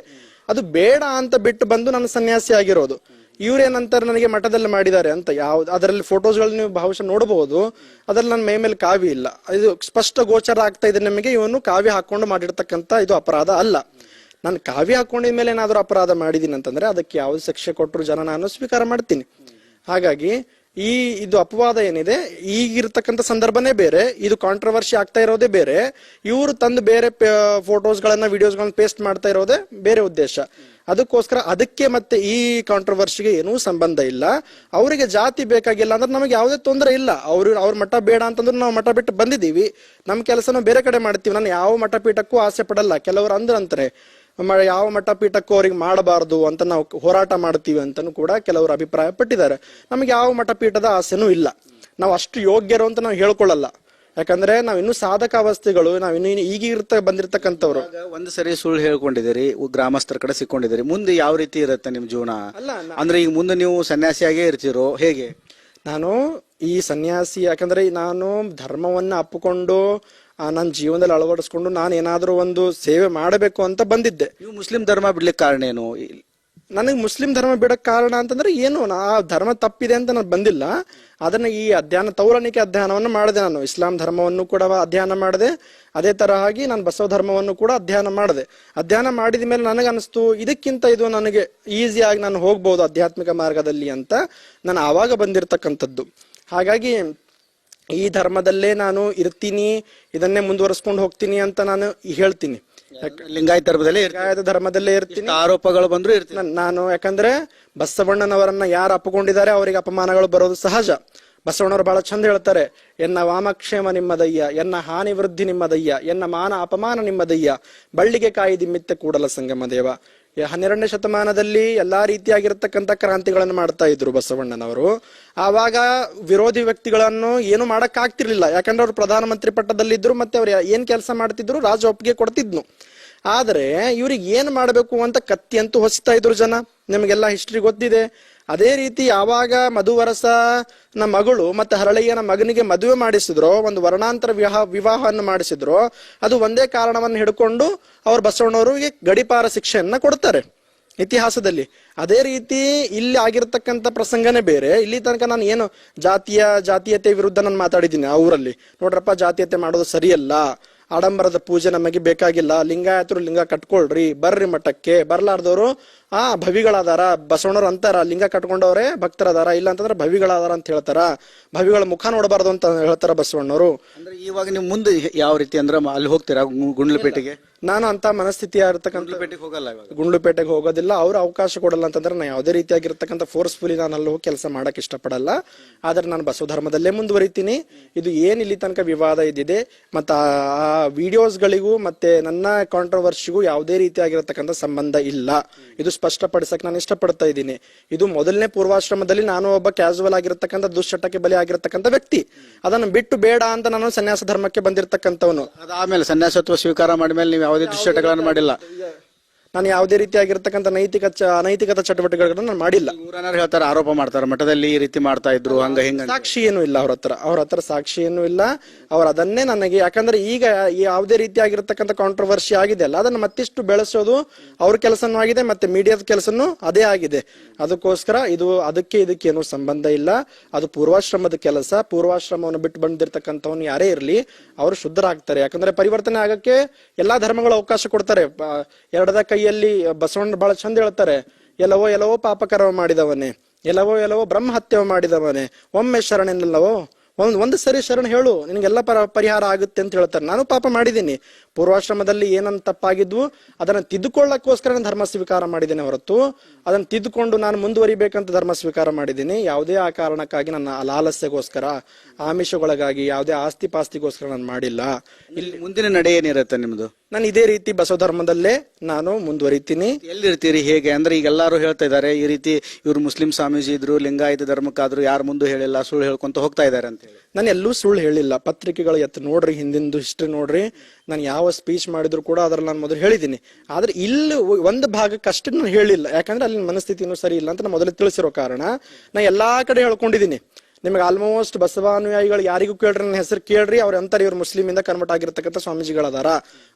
ಅದು ಬೇಡ ಅಂತ ಬಿಟ್ಟು ಬಂದು ನನ್ನ ಸನ್ಯಾಸಿ ಆಗಿರೋದು. ಇವ್ರೇನಂತಾರೆ ನನಗೆ ಮಠದಲ್ಲಿ ಮಾಡಿದ್ದಾರೆ ಅಂತ ಯಾವ್ದು ಅದರಲ್ಲಿ ಫೋಟೋಸ್ಗಳು ನೀವು ಬಹುಶಃ ನೋಡಬಹುದು. ಅದ್ರಲ್ಲಿ ನನ್ನ ಮೈ ಮೇಲೆ ಕಾವಿ ಇಲ್ಲ. ಇದು ಸ್ಪಷ್ಟ ಗೋಚರ ಆಗ್ತಾ ಇದೆ ನಿಮಗೆ. ಇವನು ಕಾವಿ ಹಾಕೊಂಡು ಮಾಡಿರ್ತಕ್ಕಂಥ ಇದು ಅಪರಾಧ ಅಲ್ಲ. ನಾನು ಕಾವ್ಯ ಹಾಕೊಂಡಿದ ಮೇಲೆ ಏನಾದರೂ ಅಪರಾಧ ಮಾಡಿದೀನಿ ಅಂತಂದ್ರೆ ಅದಕ್ಕೆ ಯಾವ ಶಿಕ್ಷೆ ಕೊಟ್ಟರು ಜನ ನಾನು ಸ್ವೀಕಾರ ಮಾಡ್ತೀನಿ. ಹಾಗಾಗಿ ಈ ಇದು ಅಪವಾದ ಏನಿದೆ, ಈಗಿರ್ತಕ್ಕಂಥ ಸಂದರ್ಭನೇ ಬೇರೆ, ಇದು ಕಾಂಟ್ರವರ್ಸಿ ಆಗ್ತಾ ಇರೋದೇ ಬೇರೆ, ಇವರು ತಂದು ಬೇರೆ ಫೋಟೋಸ್ಗಳನ್ನ ವಿಡಿಯೋಸ್ಗಳನ್ನ ಪೇಸ್ಟ್ ಮಾಡ್ತಾ ಇರೋದೇ ಬೇರೆ ಉದ್ದೇಶ. ಅದಕ್ಕೋಸ್ಕರ ಅದಕ್ಕೆ ಮತ್ತೆ ಈ ಕಾಂಟ್ರವರ್ಸಿಗೆ ಏನೂ ಸಂಬಂಧ ಇಲ್ಲ. ಅವರಿಗೆ ಜಾತಿ ಬೇಕಾಗಿಲ್ಲ ಅಂದ್ರೆ ನಮಗೆ ಯಾವುದೇ ತೊಂದರೆ ಇಲ್ಲ. ಅವರು, ಅವ್ರ ಮಠ ಬೇಡ ಅಂತಂದ್ರೆ ನಾವು ಮಠ ಬಿಟ್ಟು ಬಂದಿದ್ದೀವಿ. ನಮ್ಮ ಕೆಲಸನ ಬೇರೆ ಕಡೆ ಮಾಡ್ತೀವಿ. ನಾನು ಯಾವ ಮಠ ಪೀಠಕ್ಕೂ ಆಸೆ ಪಡಲ್ಲ. ಕೆಲವರು ಅಂದ್ರೆ ಅಂತಾರೆ ಮ- ಯಾವ ಮಠ ಪೀಠಕ್ಕೂ ಅವ್ರಿಗೆ ಮಾಡಬಾರದು ಅಂತ ನಾವು ಹೋರಾಟ ಮಾಡ್ತೀವಿ ಅಂತಾನು ಕೂಡ ಕೆಲವರು ಅಭಿಪ್ರಾಯ ಪಟ್ಟಿದ್ದಾರೆ ನಮಗೆ ಯಾವ ಮಠಪೀಠದ ಆಸೆನೂ ಇಲ್ಲ. ನಾವು ಅಷ್ಟು ಯೋಗ್ಯರು ಅಂತ ನಾವು ಹೇಳ್ಕೊಳ್ಳಲ್ಲ. ಯಾಕಂದ್ರೆ ನಾವು ಇನ್ನೂ ಸಾಧಕ ಅವಸ್ಥೆಗಳು ನಾವು ಇನ್ನು ಈಗ ಇರ್ತ ಬಂದಿರ್ತಕ್ಕಂಥವ್ರು. ಒಂದ್ ಸರಿ ಸುಳ್ಳು ಹೇಳ್ಕೊಂಡಿದ್ದೀರಿ ಗ್ರಾಮಸ್ಥರ ಕಡೆ ಸಿಕ್ಕೊಂಡಿದ್ದೀರಿ ಮುಂದೆ ಯಾವ ರೀತಿ ಇರುತ್ತೆ ನಿಮ್ ಜೀವನ? ಅಂದ್ರೆ ಈಗ ಮುಂದೆ ನೀವು ಸನ್ಯಾಸಿಯಾಗೇ ಇರ್ತೀರೋ ಹೇಗೆ? ನಾನು ಈ ಸನ್ಯಾಸಿ ಯಾಕಂದ್ರೆ ನಾನು ಧರ್ಮವನ್ನ ಅಪ್ಪಿಕೊಂಡು ನನ್ನ ಜೀವನದಲ್ಲಿ ಅಳವಡಿಸ್ಕೊಂಡು ನಾನು ಏನಾದರೂ ಒಂದು ಸೇವೆ ಮಾಡಬೇಕು ಅಂತ ಬಂದಿದ್ದೆ. ನೀವು ಮುಸ್ಲಿಂ ಧರ್ಮ ಬಿಡ್ಲಿಕ್ಕೆ ಕಾರಣ ಏನು? ನನಗೆ ಮುಸ್ಲಿಂ ಧರ್ಮ ಬಿಡಕ್ಕೆ ಕಾರಣ ಅಂತಂದ್ರೆ ಏನು? ನಾ ಆ ಧರ್ಮ ತಪ್ಪಿದೆ ಅಂತ ನಾನು ಬಂದಿಲ್ಲ. ಅದನ್ನ ಈ ಅಧ್ಯಯನ ತೌಲನಿಕೆ ಅಧ್ಯಯನವನ್ನು ಮಾಡಿದೆ ನಾನು. ಇಸ್ಲಾಂ ಧರ್ಮವನ್ನು ಕೂಡ ಅಧ್ಯಯನ ಮಾಡಿದೆ. ಅದೇ ತರಹಾಗಿ ನಾನು ಬಸವ ಧರ್ಮವನ್ನು ಕೂಡ ಅಧ್ಯಯನ ಮಾಡಿದೆ. ಅಧ್ಯಯನ ಮಾಡಿದ ಮೇಲೆ ನನಗೆ ಅನಿಸ್ತು ಇದಕ್ಕಿಂತ ಇದು ನನಗೆ ಈಸಿಯಾಗಿ ನಾನು ಹೋಗ್ಬೋದು ಆಧ್ಯಾತ್ಮಿಕ ಮಾರ್ಗದಲ್ಲಿ ಅಂತ ನಾನು ಆವಾಗ ಬಂದಿರತಕ್ಕಂಥದ್ದು. ಹಾಗಾಗಿ ಈ ಧರ್ಮದಲ್ಲೇ ನಾನು ಇರ್ತೀನಿ ಇದನ್ನೇ ಮುಂದುವರಿಸ್ಕೊಂಡು ಹೋಗ್ತೀನಿ ಅಂತ ನಾನು ಹೇಳ್ತೀನಿ. ಲಿಂಗಾಯತ ಧರ್ಮದಲ್ಲೇ. ಲಿಂಗಾಯತ ಧರ್ಮದಲ್ಲೇ ಇರ್ತೀನಿ. ಆರೋಪಗಳು ಬಂದ್ರು ಇರ್ತೀನಿ. ನಾನು ಯಾಕಂದ್ರೆ ಬಸವಣ್ಣನವರನ್ನ ಯಾರು ಅಪ್ಪಿಕೊಂಡಿದ್ದಾರೆ ಅವರಿಗೆ ಅಪಮಾನಗಳು ಬರೋದು ಸಹಜ. ಬಸವಣ್ಣವರು ಬಹಳ ಚಂದ ಹೇಳ್ತಾರೆ ಎನ್ನ ವಾಮಕ್ಷೇಮ ನಿಮ್ಮದಯ್ಯ ಎನ್ನ ಹಾನಿ ವೃದ್ಧಿ ನಿಮ್ಮದಯ್ಯ ಎನ್ನ ಮಾನ ಅಪಮಾನ ನಿಮ್ಮದಯ್ಯ ಬಳ್ಳಿಗೆ ಕಾಯಿ ದಿಮ್ಮಿತ್ತೆ ಕೂಡಲ ಸಂಗಮ ದೇವ ಹನ್ನೆರಡನೇ ಶತಮಾನದಲ್ಲಿ ಎಲ್ಲಾ ರೀತಿಯಾಗಿರ್ತಕ್ಕಂಥ ಕ್ರಾಂತಿಗಳನ್ನು ಮಾಡ್ತಾ ಇದ್ರು ಬಸವಣ್ಣನವರು. ಆವಾಗ ವಿರೋಧಿ ವ್ಯಕ್ತಿಗಳನ್ನು ಏನು ಮಾಡಕ್ ಆಗ್ತಿರ್ಲಿಲ್ಲ ಯಾಕಂದ್ರೆ ಅವರು ಪ್ರಧಾನಮಂತ್ರಿ ಪಟ್ಟದಲ್ಲಿದ್ರು ಮತ್ತೆ ಅವ್ರು ಏನ್ ಕೆಲಸ ಮಾಡ್ತಿದ್ರು ರಾಜ ಒಪ್ಪಿಗೆ ಕೊಡ್ತಿದ್ನು. ಆದ್ರೆ ಇವ್ರಿಗೆ ಏನ್ ಮಾಡಬೇಕು ಅಂತ ಕತ್ತಿ ಅಂತೂ ಹೊಸಿತಾ ಇದ್ರು ಜನ. ನಿಮಗೆಲ್ಲ ಹಿಸ್ಟ್ರಿ ಗೊತ್ತಿದೆ. ಅದೇ ರೀತಿ ಯಾವಾಗ ಮಧುವರಸ ನ ಮಗಳು ಮತ್ತೆ ಹರಳಯ್ಯನ ಮಗನಿಗೆ ಮದುವೆ ಮಾಡಿಸಿದ್ರು, ಒಂದು ವರ್ಣಾಂತರ ವಿವಾಹ, ವಿವಾಹವನ್ನು ಮಾಡಿಸಿದ್ರು, ಅದು ಒಂದೇ ಕಾರಣವನ್ನು ಹಿಡ್ಕೊಂಡು ಅವ್ರು ಬಸವಣ್ಣವರಿಗೆ ಗಡಿಪಾರ ಶಿಕ್ಷೆಯನ್ನ ಕೊಡ್ತಾರೆ ಇತಿಹಾಸದಲ್ಲಿ. ಅದೇ ರೀತಿ ಇಲ್ಲಿ ಆಗಿರತಕ್ಕಂಥ ಪ್ರಸಂಗನೇ ಬೇರೆ. ಇಲ್ಲಿ ತನಕ ನಾನು ಏನು ಜಾತಿಯ, ಜಾತೀಯತೆ ವಿರುದ್ಧ ನಾನು ಮಾತಾಡಿದ್ದೀನಿ ಆ ಊರಲ್ಲಿ. ನೋಡ್ರಪ್ಪ, ಜಾತೀಯತೆ ಮಾಡೋದು ಸರಿಯಲ್ಲ. ಆಡಂಬರದ ಪೂಜೆ ನಮಗೆ ಬೇಕಾಗಿಲ್ಲ. ಲಿಂಗಾಯತರು ಲಿಂಗ ಕಟ್ಕೊಳ್ರಿ. ಬರ್ರಿ ಮಠಕ್ಕೆ. ಬರ್ಲಾರ್ದವ್ರು ಆ ಭವಿಗಳಾದಾರ ಬಸವಣ್ಣವ್ರು ಅಂತಾರ ಲಿಂಗ ಕಟ್ಕೊಂಡವ್ರೆ ಭಕ್ತರದಾರ ಇಲ್ಲ ಅಂತಂದ್ರೆ ಭವಿಗಳದಾರ ಅಂತ ಹೇಳ್ತಾರ. ಭವಿಗಳ ಮುಖ ನೋಡಬಾರ್ದು ಅಂತ ಹೇಳ್ತಾರ ಬಸವಣ್ಣವರು. ಅಂದ್ರೆ ಇವಾಗ ನೀವು ಮುಂದೆ ಯಾವ ರೀತಿ ಅಂದ್ರೆ ಅಲ್ಲಿ ಹೋಗ್ತೀರಾ ಗುಂಡ್ಲುಪೇಟೆಗೆ? ನಾನು ಅಂತ ಮನಸ್ಥಿತಿ ಇರ್ತಕ್ಕಂಥ ಗುಂಡ್ಲುಪೇಟೆಗೆ ಹೋಗಲ್ಲ ಇವಾಗ? ಗುಂಡ್ಲುಪೇಟೆಗೆ ಹೋಗೋದಿಲ್ಲ. ಅವ್ರು ಅವಕಾಶ ಕೊಡಲ್ಲ ಅಂತಂದ್ರೆ ನಾನು ಯಾವುದೇ ರೀತಿಯಾಗಿರ್ತಕ್ಕಂಥ ಫೋರ್ಸ್ಫುಲಿ ನಾನು ಅಲ್ಲಿ ಹೋಗಿ ಕೆಲಸ ಮಾಡಕ್ ಇಷ್ಟಪಡಲ್ಲ. ಆದ್ರೆ ನಾನು ಬಸವ ಧರ್ಮದಲ್ಲೇ ಮುಂದುವರಿತೀನಿ. ಇದು ಏನ್ ಇಲ್ಲಿ ತನಕ ವಿವಾದ ಇದ್ದಿದೆ. ಮತ್ತ ಆ ವಿಡಿಯೋಸ್ಗಳಿಗೂ ಮತ್ತೆ ನನ್ನ ಕಾಂಟ್ರವರ್ಸಿಗೂ ಯಾವುದೇ ರೀತಿಯಾಗಿರ್ತಕ್ಕಂಥ ಸಂಬಂಧ ಇಲ್ಲ. ಇದು ಸ್ಪಷ್ಟಪಡಿಸಕ್ ನಾನು ಇಷ್ಟಪಡ್ತಾ ಇದ್ದೀನಿ. ಇದು ಮೊದಲನೇ ಪೂರ್ವಾಶ್ರಮದಲ್ಲಿ ನಾನು ಒಬ್ಬ ಕ್ಯಾಶುವಲ್ ಆಗಿರತಕ್ಕಂಥ, ದುಶ್ಚಟಕ್ಕೆ ಬಲಿ ಆಗಿರತಕ್ಕಂಥ ವ್ಯಕ್ತಿ. ಅದನ್ನು ಬಿಟ್ಟು ಬೇಡ ಅಂತ ನಾನು ಸನ್ಯಾಸ ಧರ್ಮಕ್ಕೆ ಬಂದಿರತಕ್ಕಂಥವನು. ಅದಾದ್ಮೇಲೆ ಸನ್ಯಾಸತ್ವ ಸ್ವೀಕಾರ ಮಾಡಿದ್ಮೇಲೆ ನೀವು ಯಾವುದೇ ದುಶ್ಚಟಗಳನ್ನು ಮಾಡಿಲ್ಲ. ನಾನು ಯಾವುದೇ ರೀತಿಯಾಗಿರ್ತಕ್ಕಂಥ ನೈತಿಕ ಚ ಅನೈತಿಕತ ಚಟುವಟಿಕೆಗಳನ್ನು ನಾನು ಮಾಡಿಲ್ಲ. ಊರನ್ನಾರು ಹೇಳ್ತಾರೆ ಆರೋಪ ಮಾಡ್ತಾರೆ ಮಠದಲ್ಲಿ ಈ ರೀತಿ ಮಾಡ್ತಾ ಇದ್ರು ಹಂಗ ಹಿಂಗ ಅಂತ. ಸಾಕ್ಷಿ ಏನು ಇಲ್ಲ ಅವ್ರ ಹತ್ರ ಅವ್ರ ಹತ್ರ ಸಾಕ್ಷಿ ಏನು ಇಲ್ಲ. ಅವ್ರ ಅದನ್ನೇ ನನಗೆ ಯಾಕಂದ್ರೆ ಈಗ ಯಾವುದೇ ರೀತಿಯಾಗಿರ್ತಕ್ಕಂಥ ಕಾಂಟ್ರವರ್ಸಿ ಆಗಿದೆ ಅಲ್ಲ ಅದನ್ನ ಮತ್ತಿಷ್ಟು ಬೆಳೆಸೋದು ಅವ್ರ ಕೆಲಸನೂ ಆಗಿದೆ ಮತ್ತೆ ಮೀಡಿಯಾದ ಕೆಲಸನೂ ಅದೇ ಆಗಿದೆ. ಅದಕ್ಕೋಸ್ಕರ ಇದು ಅದಕ್ಕೆ ಇದಕ್ಕೆ ಏನು ಸಂಬಂಧ ಇಲ್ಲ. ಅದು ಪೂರ್ವಾಶ್ರಮದ ಕೆಲಸ ಪೂರ್ವಾಶ್ರಮವನ್ನು ಬಿಟ್ಟು ಬಂದಿರತಕ್ಕಂಥವ್ನು ಯಾರೇ ಇರಲಿ ಅವರು ಶುದ್ಧರಾಗ್ತಾರೆ. ಯಾಕಂದ್ರೆ ಪರಿವರ್ತನೆ ಆಗಕ್ಕೆ ಎಲ್ಲಾ ಧರ್ಮಗಳು ಅವಕಾಶ ಕೊಡ್ತಾರೆ. ಎರಡದ ಎರಡದ ಕೈಯಲ್ಲಿ ಬಸವಣ್ಣ ಬಹಳ ಚಂದ ಹೇಳ್ತಾರೆ, ಎಲ್ಲವೋ ಎಲ್ಲವೋ ಪಾಪಕರ್ಮ ಮಾಡಿದವನೇ, ಎಲ್ಲವೋ ಎಲ್ಲವೋ ಬ್ರಹ್ಮ ಹತ್ಯೆ ಮಾಡಿದವನೇ, ಒಮ್ಮೆ ಶರಣೆನ್ನಲ್ಲವೋ ಒಂದ್ ಒಂದು ಸರಿ ಶರಣ ಹೇಳು, ನಿನಗೆಲ್ಲ ಪರ ಪರಿಹಾರ ಆಗುತ್ತೆ ಅಂತ ಹೇಳ್ತಾರೆ. ನಾನು ಪಾಪ ಮಾಡಿದ್ದೀನಿ. ಪೂರ್ವಾಶ್ರಮದಲ್ಲಿ ಏನನ್ನ ತಪ್ಪಾಗಿದ್ವು, ಅದನ್ನ ತಿದ್ದುಕೊಳ್ಳಕ್ಕೋಸ್ಕರ ನಾನು ಧರ್ಮ ಸ್ವೀಕಾರ ಮಾಡಿದ್ದೇನೆ ಹೊರತು, ಅದನ್ನ ತಿದ್ದುಕೊಂಡು ನಾನು ಮುಂದುವರಿಬೇಕಂತ ಧರ್ಮ ಸ್ವೀಕಾರ ಮಾಡಿದ್ದೀನಿ. ಯಾವುದೇ ಆ ಕಾರಣಕ್ಕಾಗಿ ನನ್ನ ಅಲಾಲಸ್ಯಗೋಸ್ಕರ ಆಮಿಷಗೊಳಗಾಗಿ ಯಾವುದೇ ಆಸ್ತಿ ಪಾಸ್ತಿಗೋಸ್ಕರ ನಾನು ಮಾಡಿಲ್ಲ. ಇಲ್ಲಿ ಮುಂದಿನ ನಡೆ ಏನಿರುತ್ತೆ ನಿಮ್ದು? ನಾನು ಇದೇ ರೀತಿ ಬಸವ ಧರ್ಮದಲ್ಲೇ ನಾನು ಮುಂದುವರಿತೀನಿ. ಎಲ್ಲಿರ್ತೀರಿ ಹೇಗೆ? ಅಂದ್ರೆ ಈಗ ಎಲ್ಲರೂ ಹೇಳ್ತಾ ಇದ್ದಾರೆ ಈ ರೀತಿ ಇವರು ಮುಸ್ಲಿಂ ಸ್ವಾಮೀಜಿ ಇದ್ರು ಲಿಂಗಾಯತ ಧರ್ಮಕ್ಕಾದ್ರು ಯಾರು ಮುಂದೆ ಹೇಳಿಲ್ಲ ಸುಳ್ಳು ಹೇಳ್ಕೊಂತ ಹೋಗ್ತಾ ಇದ್ದಾರೆ ಅಂತ ಹೇಳಿ. ನಾನು ಎಲ್ಲೂ ಸುಳ್ಳು ಹೇಳಿಲ್ಲ. ಪತ್ರಿಕೆಗಳು ಎತ್ತು ನೋಡ್ರಿ ಹಿಂದಿಂದು ಹಿಸ್ಟ್ರಿ ನೋಡ್ರಿ. ನಾನು ಯಾವ ಸ್ಪೀಚ್ ಮಾಡಿದ್ರು ಕೂಡ ಅದ್ರಲ್ಲಿ ನಾನು ಮೊದಲು ಹೇಳಿದ್ದೀನಿ. ಆದ್ರೆ ಇಲ್ಲಿ ಒಂದು ಭಾಗಕ್ಕೆ ಅಷ್ಟೇ ನಾನು ಹೇಳಿಲ್ಲ. ಯಾಕಂದ್ರೆ ಅಲ್ಲಿ ಮನಸ್ಥಿತಿನೂ ಸರಿ ಇಲ್ಲ ಅಂತ ನಾನು ಮೊದಲು ತಿಳಿಸಿರೋ ಕಾರಣ. ನಾನು ಎಲ್ಲಾ ಕಡೆ ಹೇಳ್ಕೊಂಡಿದ್ದೀನಿ. ನಿಮಗೆ ಆಲ್ಮೋಸ್ಟ್ ಬಸವಾನುಯಾಯಿಗಳು ಯಾರಿಗೂ ಕೇಳ್ರಿ ನನ್ನ ಹೆಸರು ಕೇಳ್ರಿ ಅವ್ರ ಅಂತಾರೆ ಇವ್ರು ಮುಸ್ಲಿಂ ಇಂದ ಕನ್ವರ್ಟ್ ಆಗಿರ್ತಕ್ಕಂಥ ಸ್ವಾಮೀಜಿಗಳದಾರ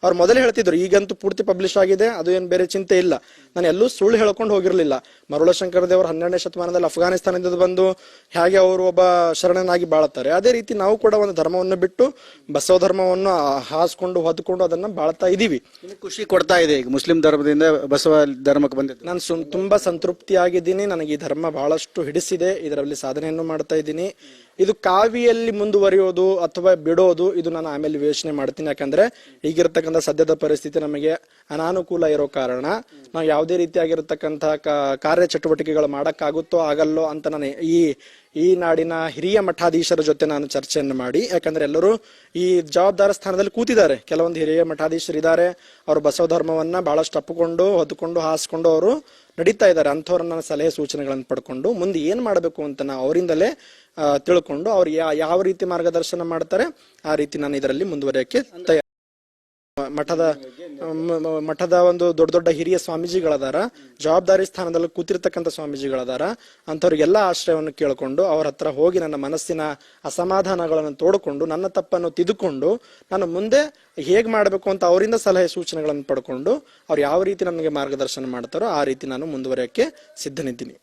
ಅವ್ರು ಮೊದಲೇ ಹೇಳ್ತಿದ್ರು ಈಗಂತೂ ಪೂರ್ತಿ ಪಬ್ಲಿಷ್ ಆಗಿದೆ ಅದು ಏನು ಬೇರೆ ಚಿಂತೆ ಇಲ್ಲ. ನಾನು ಎಲ್ಲೂ ಸುಳ್ಳು ಹೇಳ್ಕೊಂಡು ಹೋಗಿರಲಿಲ್ಲ. ಮರುಳಶಂಕರ ದೇವರು ಹನ್ನೆರಡನೇ ಶತಮಾನದಲ್ಲಿ ಅಫ್ಘಾನಿಸ್ತಾನದಿಂದ ಬಂದು ಹೇಗೆ ಅವರು ಒಬ್ಬ ಶರಣನಾಗಿ ಬಾಳ್ತಾರೆ ಅದೇ ರೀತಿ ನಾವು ಕೂಡ ಒಂದು ಧರ್ಮವನ್ನು ಬಿಟ್ಟು ಬಸವ ಧರ್ಮವನ್ನು ಹಾಸ್ಕೊಂಡು ಹೊದ್ಕೊಂಡು ಅದನ್ನ ಬಾಳ್ತಾ ಇದೀವಿ. ಖುಷಿ ಕೊಡ್ತಾ ಇದೆ ಈಗ ಮುಸ್ಲಿಂ ಧರ್ಮದಿಂದ ಬಸವ ಧರ್ಮಕ್ಕೆ ಬಂದಿದೆ ನಾನು ತುಂಬಾ ಸಂತೃಪ್ತಿ ಆಗಿದ್ದೀನಿ ನನಗೆ ಈ ಧರ್ಮ ಬಹಳಷ್ಟು ಹಿಡಿಸಿದೆ. ಇದರಲ್ಲಿ ಸಾಧನೆಯನ್ನು ಮಾಡ್ತಾ ಇದ್ದೀನಿ. ಇದ್ದೀನಿ ಇದು ಕಾವಿಯಲ್ಲಿ ಮುಂದುವರಿಯೋದು ಅಥವಾ ಬಿಡೋದು, ಇದು ನಾನು ಆಮೇಲೆ ಯೋಚನೆ ಮಾಡ್ತೀನಿ. ಯಾಕಂದ್ರೆ ಈಗಿರ್ತಕ್ಕಂಥ ಸದ್ಯದ ಪರಿಸ್ಥಿತಿ ನಮಗೆ ಅನಾನುಕೂಲ ಇರೋ ಕಾರಣ. ನಾವು ಯಾವುದೇ ರೀತಿಯಾಗಿರತಕ್ಕಂಥ ಕಾರ್ಯ ಚಟುವಟಿಕೆಗಳು ಮಾಡೋಕ್ಕಾಗುತ್ತೋ ಆಗಲ್ಲೋ ಅಂತ ನಾನು ಈ ಈ ನಾಡಿನ ಹಿರಿಯ ಮಠಾಧೀಶರ ಜೊತೆ ನಾನು ಚರ್ಚೆಯನ್ನು ಮಾಡಿ. ಯಾಕಂದ್ರೆ ಎಲ್ಲರೂ ಈ ಜವಾಬ್ದಾರ ಸ್ಥಾನದಲ್ಲಿ ಕೂತಿದ್ದಾರೆ. ಕೆಲವೊಂದು ಹಿರಿಯ ಮಠಾಧೀಶರಿದ್ದಾರೆ ಅವರು ಬಸವ ಧರ್ಮವನ್ನ ಬಹಳಷ್ಟು ಅಪ್ಪಿಕೊಂಡು ಹೊತ್ತುಕೊಂಡು ಹಾಸ್ಕೊಂಡು ಅವರು ನಡೀತಾ ಇದ್ದಾರೆ. ಅಂಥವ್ರನ್ನ ನಾನು ಸಲಹೆ ಸೂಚನೆಗಳನ್ನು ಪಡ್ಕೊಂಡು ಮುಂದೆ ಏನ್ ಮಾಡಬೇಕು ಅಂತ ನಾವು ಅವರಿಂದಲೇ ತಿಳ್ಕೊಂಡು ಅವ್ರು ಯಾವ ರೀತಿ ಮಾರ್ಗದರ್ಶನ ಮಾಡ್ತಾರೆ, ಆ ರೀತಿ ನಾನು ಇದರಲ್ಲಿ ಮುಂದುವರಿಯಕ್ಕೆ ತಯಾರ ಮಠದ ಮಠದ ಒಂದು ದೊಡ್ಡ ದೊಡ್ಡ ಹಿರಿಯ ಸ್ವಾಮೀಜಿಗಳದಾರ, ಜವಾಬ್ದಾರಿ ಸ್ಥಾನದಲ್ಲಿ ಕೂತಿರ್ತಕ್ಕಂಥ ಸ್ವಾಮೀಜಿಗಳದಾರ, ಅಂಥವ್ರಿಗೆಲ್ಲ ಆಶ್ರಯವನ್ನು ಕೇಳಿಕೊಂಡು ಅವ್ರ ಹತ್ರ ಹೋಗಿ ನನ್ನ ಮನಸ್ಸಿನ ಅಸಮಾಧಾನಗಳನ್ನು ತೋಡಿಕೊಂಡು, ನನ್ನ ತಪ್ಪನ್ನು ತಿದ್ದುಕೊಂಡು, ನಾನು ಮುಂದೆ ಹೇಗ್ ಮಾಡಬೇಕು ಅಂತ ಅವರಿಂದ ಸಲಹೆ ಸೂಚನೆಗಳನ್ನು ಪಡ್ಕೊಂಡು, ಅವ್ರು ಯಾವ ರೀತಿ ನನಗೆ ಮಾರ್ಗದರ್ಶನ ಮಾಡ್ತಾರೋ ಆ ರೀತಿ ನಾನು ಮುಂದುವರಿಯಕ್ಕೆ ಸಿದ್ಧನಿದ್ದೀನಿ.